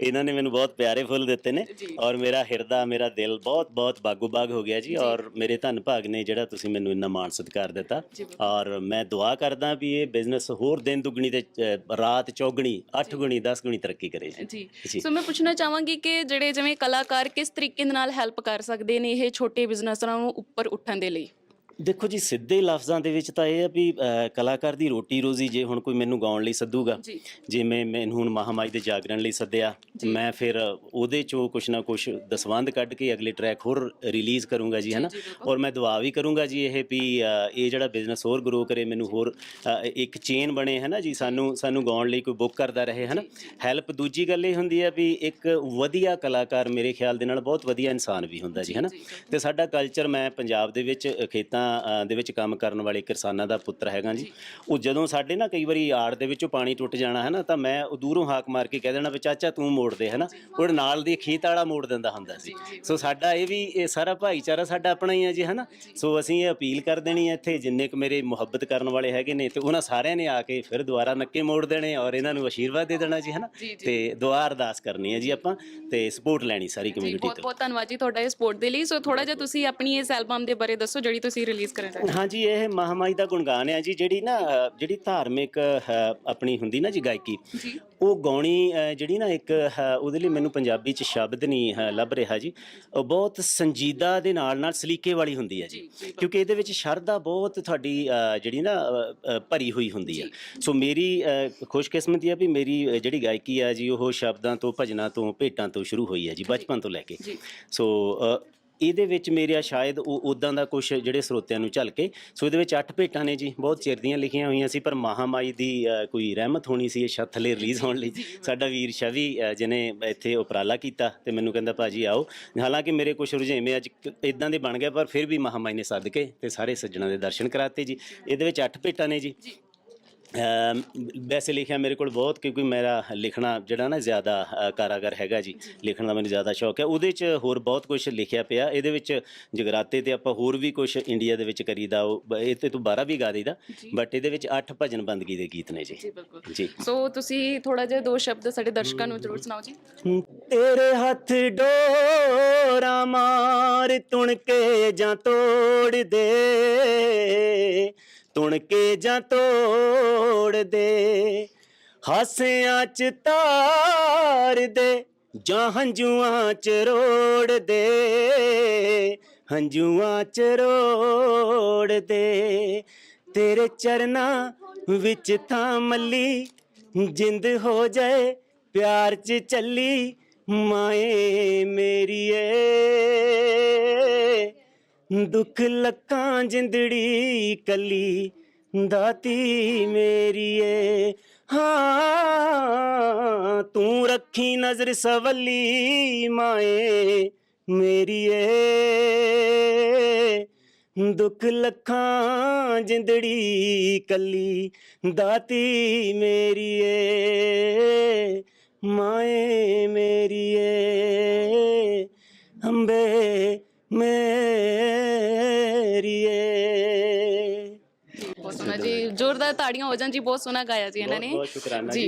ਇਹਨਾਂ ਨੇ ਮੈਨੂੰ ਬਹੁਤ ਪਿਆਰੇ ਫੁੱਲ ਦਿੱਤੇ ਨੇ ਔਰ ਮੇਰਾ ਹਿਰਦਾ ਮੇਰਾ ਦਿਲ ਬਹੁਤ ਬਹੁਤ ਬਾਗੋ ਬਾਗ ਹੋ ਗਿਆ ਜੀ ਔਰ ਮੇਰੇ ਧੰਨ ਭਾਗ ਨੇ ਜਿਹੜਾ ਤੁਸੀਂ ਮੈਨੂੰ ਇੰਨਾ ਮਾਣ ਸਤਿਕਾਰ ਦਿੱਤਾ। ਔਰ ਮੈਂ ਦੁਆ ਕਰਦਾ ਵੀ ਇਹ ਬਿਜ਼ਨਸ ਹੋਰ ਦਿਨ ਦੁੱਗਣੀ ਤੇ ਰਾਤ ਚੌਗਣੀ 8 ਗੁਣੀ 10 ਗੁਣੀ ਤਰੱਕੀ ਕਰੇ ਜੀ। ਸੋ ਮੈਂ ਪੁੱਛਣਾ ਚਾਹਾਂਗੀ ਕਿ ਜਿਹੜੇ ਜਿਵੇਂ ਕਲਾਕਾਰ ਕਿਸ ਤਰੀਕੇ ਦੇ ਨਾਲ ਹੈਲਪ ਕਰ ਸਕਦੇ ਨੇ ਇਹ ਛੋਟੇ ਬਿਜਨਸਰਾਂ ਨੂੰ ਉੱਪਰ ਉੱਠਣ ਦੇ ਲਈ? ਦੇਖੋ ਜੀ ਸਿੱਧੇ ਲਫ਼ਜ਼ਾਂ ਦੇ ਵਿੱਚ ਤਾਂ ਇਹ ਆ ਵੀ ਕਲਾਕਾਰ ਦੀ ਰੋਟੀ ਰੋਜ਼ੀ ਜੇ ਹੁਣ ਕੋਈ ਮੈਨੂੰ ਗਾਉਣ ਲਈ ਸੱਦੂਗਾ। ਜਿਵੇਂ ਮੈਨੂੰ ਹੁਣ ਮਹਾਮਾਈ ਦੇ ਜਾਗਰਣ ਲਈ ਸੱਦਿਆ ਮੈਂ ਫਿਰ ਉਹਦੇ ਚੋਂ ਕੁਛ ਨਾ ਕੁਛ ਦਸਵੰਧ ਕੱਢ ਕੇ ਅਗਲੇ ਟਰੈਕ ਹੋਰ ਰਿਲੀਜ਼ ਕਰੂੰਗਾ ਜੀ ਹਨਾ? ਔਰ ਮੈਂ ਦੁਆ ਵੀ ਕਰੂੰਗਾ ਜੀ ਇਹ ਵੀ ਇਹ ਜਿਹੜਾ ਬਿਜ਼ਨਸ ਹੋਰ ਗਰੋ ਕਰੇ ਮੈਨੂੰ ਹੋਰ ਇੱਕ ਚੇਨ ਬਣੇ ਹਨਾ ਜੀ? ਸਾਨੂੰ ਸਾਨੂੰ ਗਾਉਣ ਲਈ ਕੋਈ ਬੁੱਕ ਕਰਦਾ ਰਹੇ ਹਨਾ? ਹੈਲਪ ਦੂਜੀ ਗੱਲ ਇਹ ਹੁੰਦੀ ਹੈ ਵੀ ਇੱਕ ਵਧੀਆ ਕਲਾਕਾਰ ਮੇਰੇ ਖਿਆਲ ਦੇ ਨਾਲ ਬਹੁਤ ਵਧੀਆ ਇਨਸਾਨ ਵੀ ਹੁੰਦਾ ਜੀ ਹਨਾ? ਤੇ ਸਾਡਾ ਕਲਚਰ ਮੈਂ ਪੰਜਾਬ ਦੇ ਵਿੱਚ ਅ, ਖੇਤਾਂ ਦੇ ਵਿੱਚ ਕੰਮ ਕਰਨ ਵਾਲੇ ਕਿਸਾਨਾਂ ਦਾ ਪੁੱਤਰ ਹੈਗਾ ਜੀ। ਉਹ ਜਦੋਂ ਸਾਡੇ ਨਾ ਕਈ ਵਾਰੀ ਆੜ ਦੇ ਵਿੱਚੋਂ ਪਾਣੀ ਟੁੱਟ ਜਾਣਾ ਹੈ ਨਾ ਤਾਂ ਮੈਂ ਉਹ ਦੂਰੋਂ ਹਾਕ ਮਾਰ ਕੇ ਕਹਿ ਦੇਣਾ ਵੀ ਚਾਚਾ ਤੂੰ ਮੋੜ ਦੇ ਹਨਾ ਉਹ ਨਾਲ ਦੀ ਖੇਤ ਵਾਲਾ ਮੋੜ ਦਿੰਦਾ ਹੁੰਦਾ ਸੀ। ਸੋ ਸਾਡਾ ਇਹ ਵੀ ਇਹ ਸਾਰਾ ਭਾਈਚਾਰਾ ਸਾਡਾ ਆਪਣਾ ਹੀ ਹੈ ਜੀ ਹਨਾ ਸੋ ਅਸੀਂ ਇਹ ਅਪੀਲ ਕਰ ਦੇਣੀ ਹੈ ਇੱਥੇ ਜਿੰਨੇ ਕੁ ਮੇਰੇ ਮੁਹੱਬਤ ਕਰਨ ਵਾਲੇ ਹੈਗੇ ਨੇ ਤੇ ਉਹਨਾਂ ਸਾਰਿਆਂ ਨੇ ਆ ਕੇ ਫਿਰ ਦੁਬਾਰਾ ਨੱਕੇ ਮੋੜ ਦੇਣੇ ਔਰ ਇਹਨਾਂ ਨੂੰ ਆਸ਼ੀਰਵਾਦ ਦੇ ਦੇਣਾ ਜੀ ਹਨਾ ਤੇ ਦੁਆ ਅਰਦਾਸ ਕਰਨੀ ਹੈ ਜੀ ਆਪਾਂ ਤੇ ਸਪੋਰਟ ਲੈਣੀ ਸਾਰੀ ਕਮਿਊਨਿਟੀ ਬਹੁਤ ਤੋਂ। ਬਹੁਤ ਧੰਨਵਾਦ ਜੀ ਤੁਹਾਡਾ ਇਸ ਸਪੋਰਟ ਦੇ ਲਈ। ਸੋ ਥੋੜਾ ਜਿਹਾ ਤੁਸੀਂ ਆਪਣੀ ਇਸ ਐਲਬਮ ਦੇ ਬਾਰੇ ਦੱਸੋ ਜਿਹੜੀ ਤੁਸੀਂ ਰਿਲੀਜ਼ ਕਰਨ ਹੋ? ਹਾਂਜੀ ਇਹ ਮਹਾਮਾਈ ਦਾ ਗੁਣਗਾਨ ਹੈ ਜੀ ਜਿਹੜੀ ਨਾ ਅ, ਜਿਹੜੀ ਧਾਰਮਿਕ ਅ, ਆਪਣੀ ਹੁੰਦੀ ਨਾ ਜੀ ਗਾਇਕੀ ਉਹ ਗਾਉਣੀ ਅ, ਜਿਹੜੀ ਨਾ ਇੱਕ ਅ, ਉਹਦੇ ਲਈ ਮੈਨੂੰ ਪੰਜਾਬੀ ਚ ਸ਼ਬਦ ਨਹੀਂ ਅ, ਲੱਭ ਰਿਹਾ ਜੀ। ਉਹ ਬਹੁਤ ਸੰਜੀਦਾ ਦੇ ਨਾਲ ਨਾਲ ਸਲੀਕੇ ਵਾਲੀ ਹੁੰਦੀ ਹੈ ਜੀ। ਕਿਉਂਕਿ ਇਹਦੇ ਵਿੱਚ ਸ਼ਰਧਾ ਬਹੁਤ ਤੁਹਾਡੀ ਅ, ਜਿਹੜੀ ਨਾ ਅ, ਅ, ਭਰੀ ਹੋਈ ਹੁੰਦੀ ਹੈ। ਸੋ ਮੇਰੀ ਅ, ਖੁਸ਼ਕਿਸਮਤੀ ਹੈ ਵੀ ਮੇਰੀ ਅ, ਜਿਹੜੀ ਗਾਇਕੀ ਹੈ ਜੀ ਉਹ ਸ਼ਬਦਾਂ ਤੋਂ ਭਜਨਾਂ ਤੋਂ ਭੇਟਾਂ ਤੋਂ ਸ਼ੁਰੂ ਹੋਈ ਹੈ ਜੀ ਬਚਪਨ ਤੋਂ ਲੈ ਕੇ। ਸੋ ਅ, ਇਹਦੇ ਵਿੱਚ ਮੇਰਾ ਸ਼ਾਇਦ ਉਹ ਉਦਾਂ ਦਾ ਕੁਝ ਜਿਹੜੇ ਸਰੋਤਿਆਂ ਨੂੰ ਝਲਕੇ। ਸੋ ਇਹਦੇ ਵਿੱਚ ਅੱਠ ਭੇਟਾਂ ਨੇ ਜੀ ਬਹੁਤ ਚਿਰ ਦੀਆਂ ਲਿਖੀਆਂ ਹੋਈਆਂ ਸੀ ਪਰ ਮਹਾਮਾਈ ਦੀ ਕੋਈ ਰਹਿਮਤ ਹੋਣੀ ਸੀ ਇਹ ਛੱਤ ਥੱਲੇ ਰਿਲੀਜ਼ ਹੋਣ ਲਈ। ਸਾਡਾ ਵੀਰ ਸ਼ਵੀ ਅ, ਜਿਹਨੇ ਇੱਥੇ ਉਪਰਾਲਾ ਕੀਤਾ ਤੇ ਮੈਨੂੰ ਕਹਿੰਦਾ ਭਾਜੀ ਆਓ। ਹਾਲਾਂਕਿ ਮੇਰੇ ਕੁਝ ਰੁਝੇਵੇਂ ਅੱਜ ਇਦਾਂ ਦੇ ਬਣ ਗਏ ਪਰ ਫਿਰ ਵੀ ਮਹਾਮਾਈ ਨੇ ਸੱਦ ਕੇ ਤੇ ਸਾਰੇ ਸੱਜਣਾ ਦੇ ਦਰਸ਼ਨ ਕਰਾਤੇ ਜੀ। ਇਹਦੇ ਵਿੱਚ ਅੱਠ ਭੇਟਾਂ ਨੇ ਜੀ। ਵੈਸੇ ਲਿਖਿਆ ਮੇਰੇ ਕੋਲ ਬਹੁਤ ਕਿਉਂਕਿ ਮੇਰਾ ਲਿਖਣਾ ਜਿਹੜਾ ਨਾ ਜ਼ਿਆਦਾ ਕਾਰਾਗਰ ਹੈਗਾ ਜੀ। ਲਿਖਣ ਦਾ ਮੈਨੂੰ ਜ਼ਿਆਦਾ ਸ਼ੌਕ ਹੈ। ਉਹਦੇ 'ਚ ਹੋਰ ਬਹੁਤ ਕੁਝ ਲਿਖਿਆ ਪਿਆ। ਇਹਦੇ ਵਿੱਚ ਜਗਰਾਤੇ ਤੇ ਆਪਾਂ ਹੋਰ ਵੀ ਕੁਝ ਇੰਡੀਆ ਦੇ ਵਿੱਚ ਕਰੀਦਾ ਉਹ ਇਹ ਤੇ ਤੂੰ 12 ਵੀ ਗਾ ਦੇਈਦਾ ਬਟ ਇਹਦੇ ਵਿੱਚ 8 ਭਜਨ ਬੰਦਗੀ ਦੇ ਗੀਤ ਨੇ ਜੀ। ਜੀ ਬਿਲਕੁਲ। ਜੀ। ਸੋ ਤੁਸੀਂ ਥੋੜਾ ਜਿਹਾ ਦੋ ਸ਼ਬਦ ਸਾਡੇ ਦਰਸ਼ਕਾਂ ਨੂੰ ਜ਼ਰੂਰ ਸੁਣਾਓ ਜੀ। ਤੇਰੇ ਹੱਥ ਡੋਰਾ ਮਾਰ ਤੁਣ ਕੇ ਜਾਂ ਤੋੜ ਦੇ। ਤੁਣ ਕੇ ਜਾਂ ਤੋੜ ਦੇ, ਹਾਸਿਆਂ ਚ ਤਾਰ ਦੇ, ਜਾਂ ਹੰਝੂਆਂ ਚ ਰੋੜ ਦੇ, ਹੰਝੂਆਂ ਚ ਰੋੜ ਦੇ। ਤੇਰੇ ਚਰਨਾਂ ਵਿੱਚ ਥਾਂ ਮੱਲੀ, ਜਿੰਦ ਹੋ ਜਾਏ, ਪਿਆਰ ਚ ਚੱਲੀ, ਮਾਏ ਮੇਰੀਏ। ਦੁੱਖ ਲੱਕਾਂ ਜਿੰਦੜੀ ਕੱਲੀ ਦਾਤੀ ਮੇਰੀ ਮੇਰੀਏ ਹਾਂ, ਤੂੰ ਰੱਖੀ ਨਜ਼ਰ ਸਵੱਲੀ ਮਾਏ ਮੇਰੀਏ ਦੁੱਖ ਲੱਖਾਂ ਜਿੰਦੜੀ ਕੱਲੀ ਦਾਤੀ ਮੇਰੀਏ ਮਾਏ ਮੇਰੀਏ ਅੰਬੇ ਮੇਰੀਏ। ਬਹੁਤ ਸੋਹਣਾ ਜੀ ਜ਼ੋਰਦਾਰ ਤਾੜੀਆਂ ਹੋ ਜਾਣ ਜੀ ਬਹੁਤ ਸੋਹਣਾ ਗਾਇਆ ਜੀ ਇਹਨਾਂ ਨੇ। ਬਹੁਤ ਸ਼ੁਕਰਾਨਾ ਜੀ।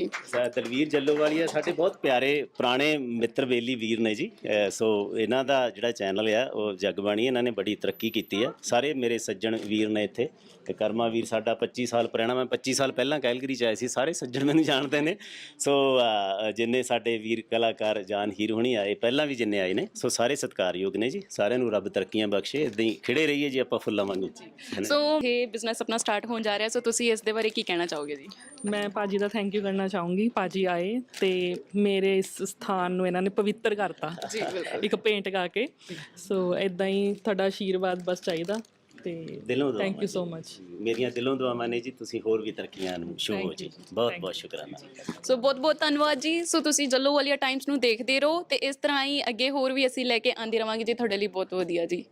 ਦਲਵੀਰ ਜੱਲੋਵਾਲੀਆ ਸਾਡੇ ਬਹੁਤ ਪਿਆਰੇ ਪੁਰਾਣੇ ਮਿੱਤਰ ਬੇਲੀ ਵੀਰ ਨੇ ਜੀ। ਸੋ ਇਹਨਾਂ ਦਾ ਜਿਹੜਾ ਚੈਨਲ ਆ ਉਹ ਜਗਬਾਣੀ ਇਹਨਾਂ ਨੇ ਬੜੀ ਤਰੱਕੀ ਕੀਤੀ ਹੈ ਸਾਰੇ ਮੇਰੇ ਸੱਜਣ ਵੀਰ ਨੇ ਇੱਥੇ ਤੇ ਕਰਮਾ ਵੀਰ ਸਾਡਾ 25 ਸਾਲ ਪੁਰਾਣਾ ਮੈਂ 25 ਸਾਲ ਪਹਿਲਾਂ ਕੈਲਗਰੀ ਚ ਆਇਆ ਸੀ ਸਾਰੇ ਸੱਜਣ ਮੈਨੂੰ ਜਾਣਦੇ ਨੇ। ਸੋ ਜਿੰਨੇ ਸਾਡੇ ਵੀਰ ਕਲਾਕਾਰ ਜਾਨ ਹੀਰ ਹੁਣੀ ਆਏ ਪਹਿਲਾਂ ਵੀ ਜਿੰਨੇ ਆਏ ਨੇ ਸੋ ਸਾਰੇ ਸਤਿਕਾਰਯੋਗ ਨੇ ਜੀ। ਸਾਰਿਆਂ ਨੂੰ ਰੱਬ ਤਰੱਕੀਆਂ ਬਖਸ਼ੇ ਇਦਾਂ ਹੀ ਖਿੜੇ ਰਹੀਏ ਜੀ ਆਪਾਂ ਫੁੱਲਾਂ ਵਾਂਗੂ? ਸੋ ਇਹ ਬਿਜ਼ਨਸ ਆਪਣਾ ਸਟਾਰਟ ਹੋਣ ਜਾ ਰਿਹਾ ਸੋ ਤੁਸੀਂ ਇਸ ਦੇ ਬਾਰੇ ਕੀ ਕਹਿਣਾ ਚਾਹੋਗੇ ਜੀ? ਮੈਂ ਭਾਜੀ ਦਾ ਥੈਂਕ ਯੂ ਕਰਨਾ ਚਾਹੂੰਗੀ। ਭਾਜੀ ਆਏ ਤੇ ਮੇਰੇ ਇਸ ਸਥਾਨ ਨੂੰ ਇਹਨਾਂ ਨੇ ਪਵਿੱਤਰ ਕਰਤਾ। ਜੀ ਬਿਲਕੁਲ। ਇੱਕ ਪੇਂਟ ਗਾ ਕੇ। ਸੋ ਇਦਾਂ ਹੀ ਤੁਹਾਡਾ ਆਸ਼ੀਰਵਾਦ ਬਸ ਚਾਹੀਦਾ ਤੇ ਦਿਲੋਂ ਦੁਆਵਾਂ ਥੈਂਕ ਯੂ ਸੋ ਮਚ ਮੇਰੀਆਂ ਦਿਲੋਂ ਦੁਆਵਾਂ ਨੇ ਜੀ ਤੁਸੀਂ ਹੋਰ ਵੀ ਤਰੱਕੀਆਂ ਨੂੰ ਸ਼ੁਭ ਹੋ ਜੀ। ਬਹੁਤ ਬਹੁਤ ਸ਼ੁਕਰਾਨਾ। ਸੋ ਬਹੁਤ ਬਹੁਤ ਧੰਨਵਾਦ ਜੀ। ਸੋ ਤੁਸੀਂ ਜੱਲੋ ਵਾਲੀਆ ਟਾਈਮਸ ਨੂੰ ਦੇਖਦੇ ਰਹੋ ਤੇ ਇਸ ਤਰ੍ਹਾਂ ਹੀ ਅੱਗੇ ਹੋਰ ਵੀ ਅਸੀਂ ਲੈ ਕੇ ਆਂਦੀ ਰਵਾਂਗੇ ਜੀ। ਤੁਹਾਡੇ ਲਈ ਬਹੁਤ ਵਧੀਆ ਜੀ।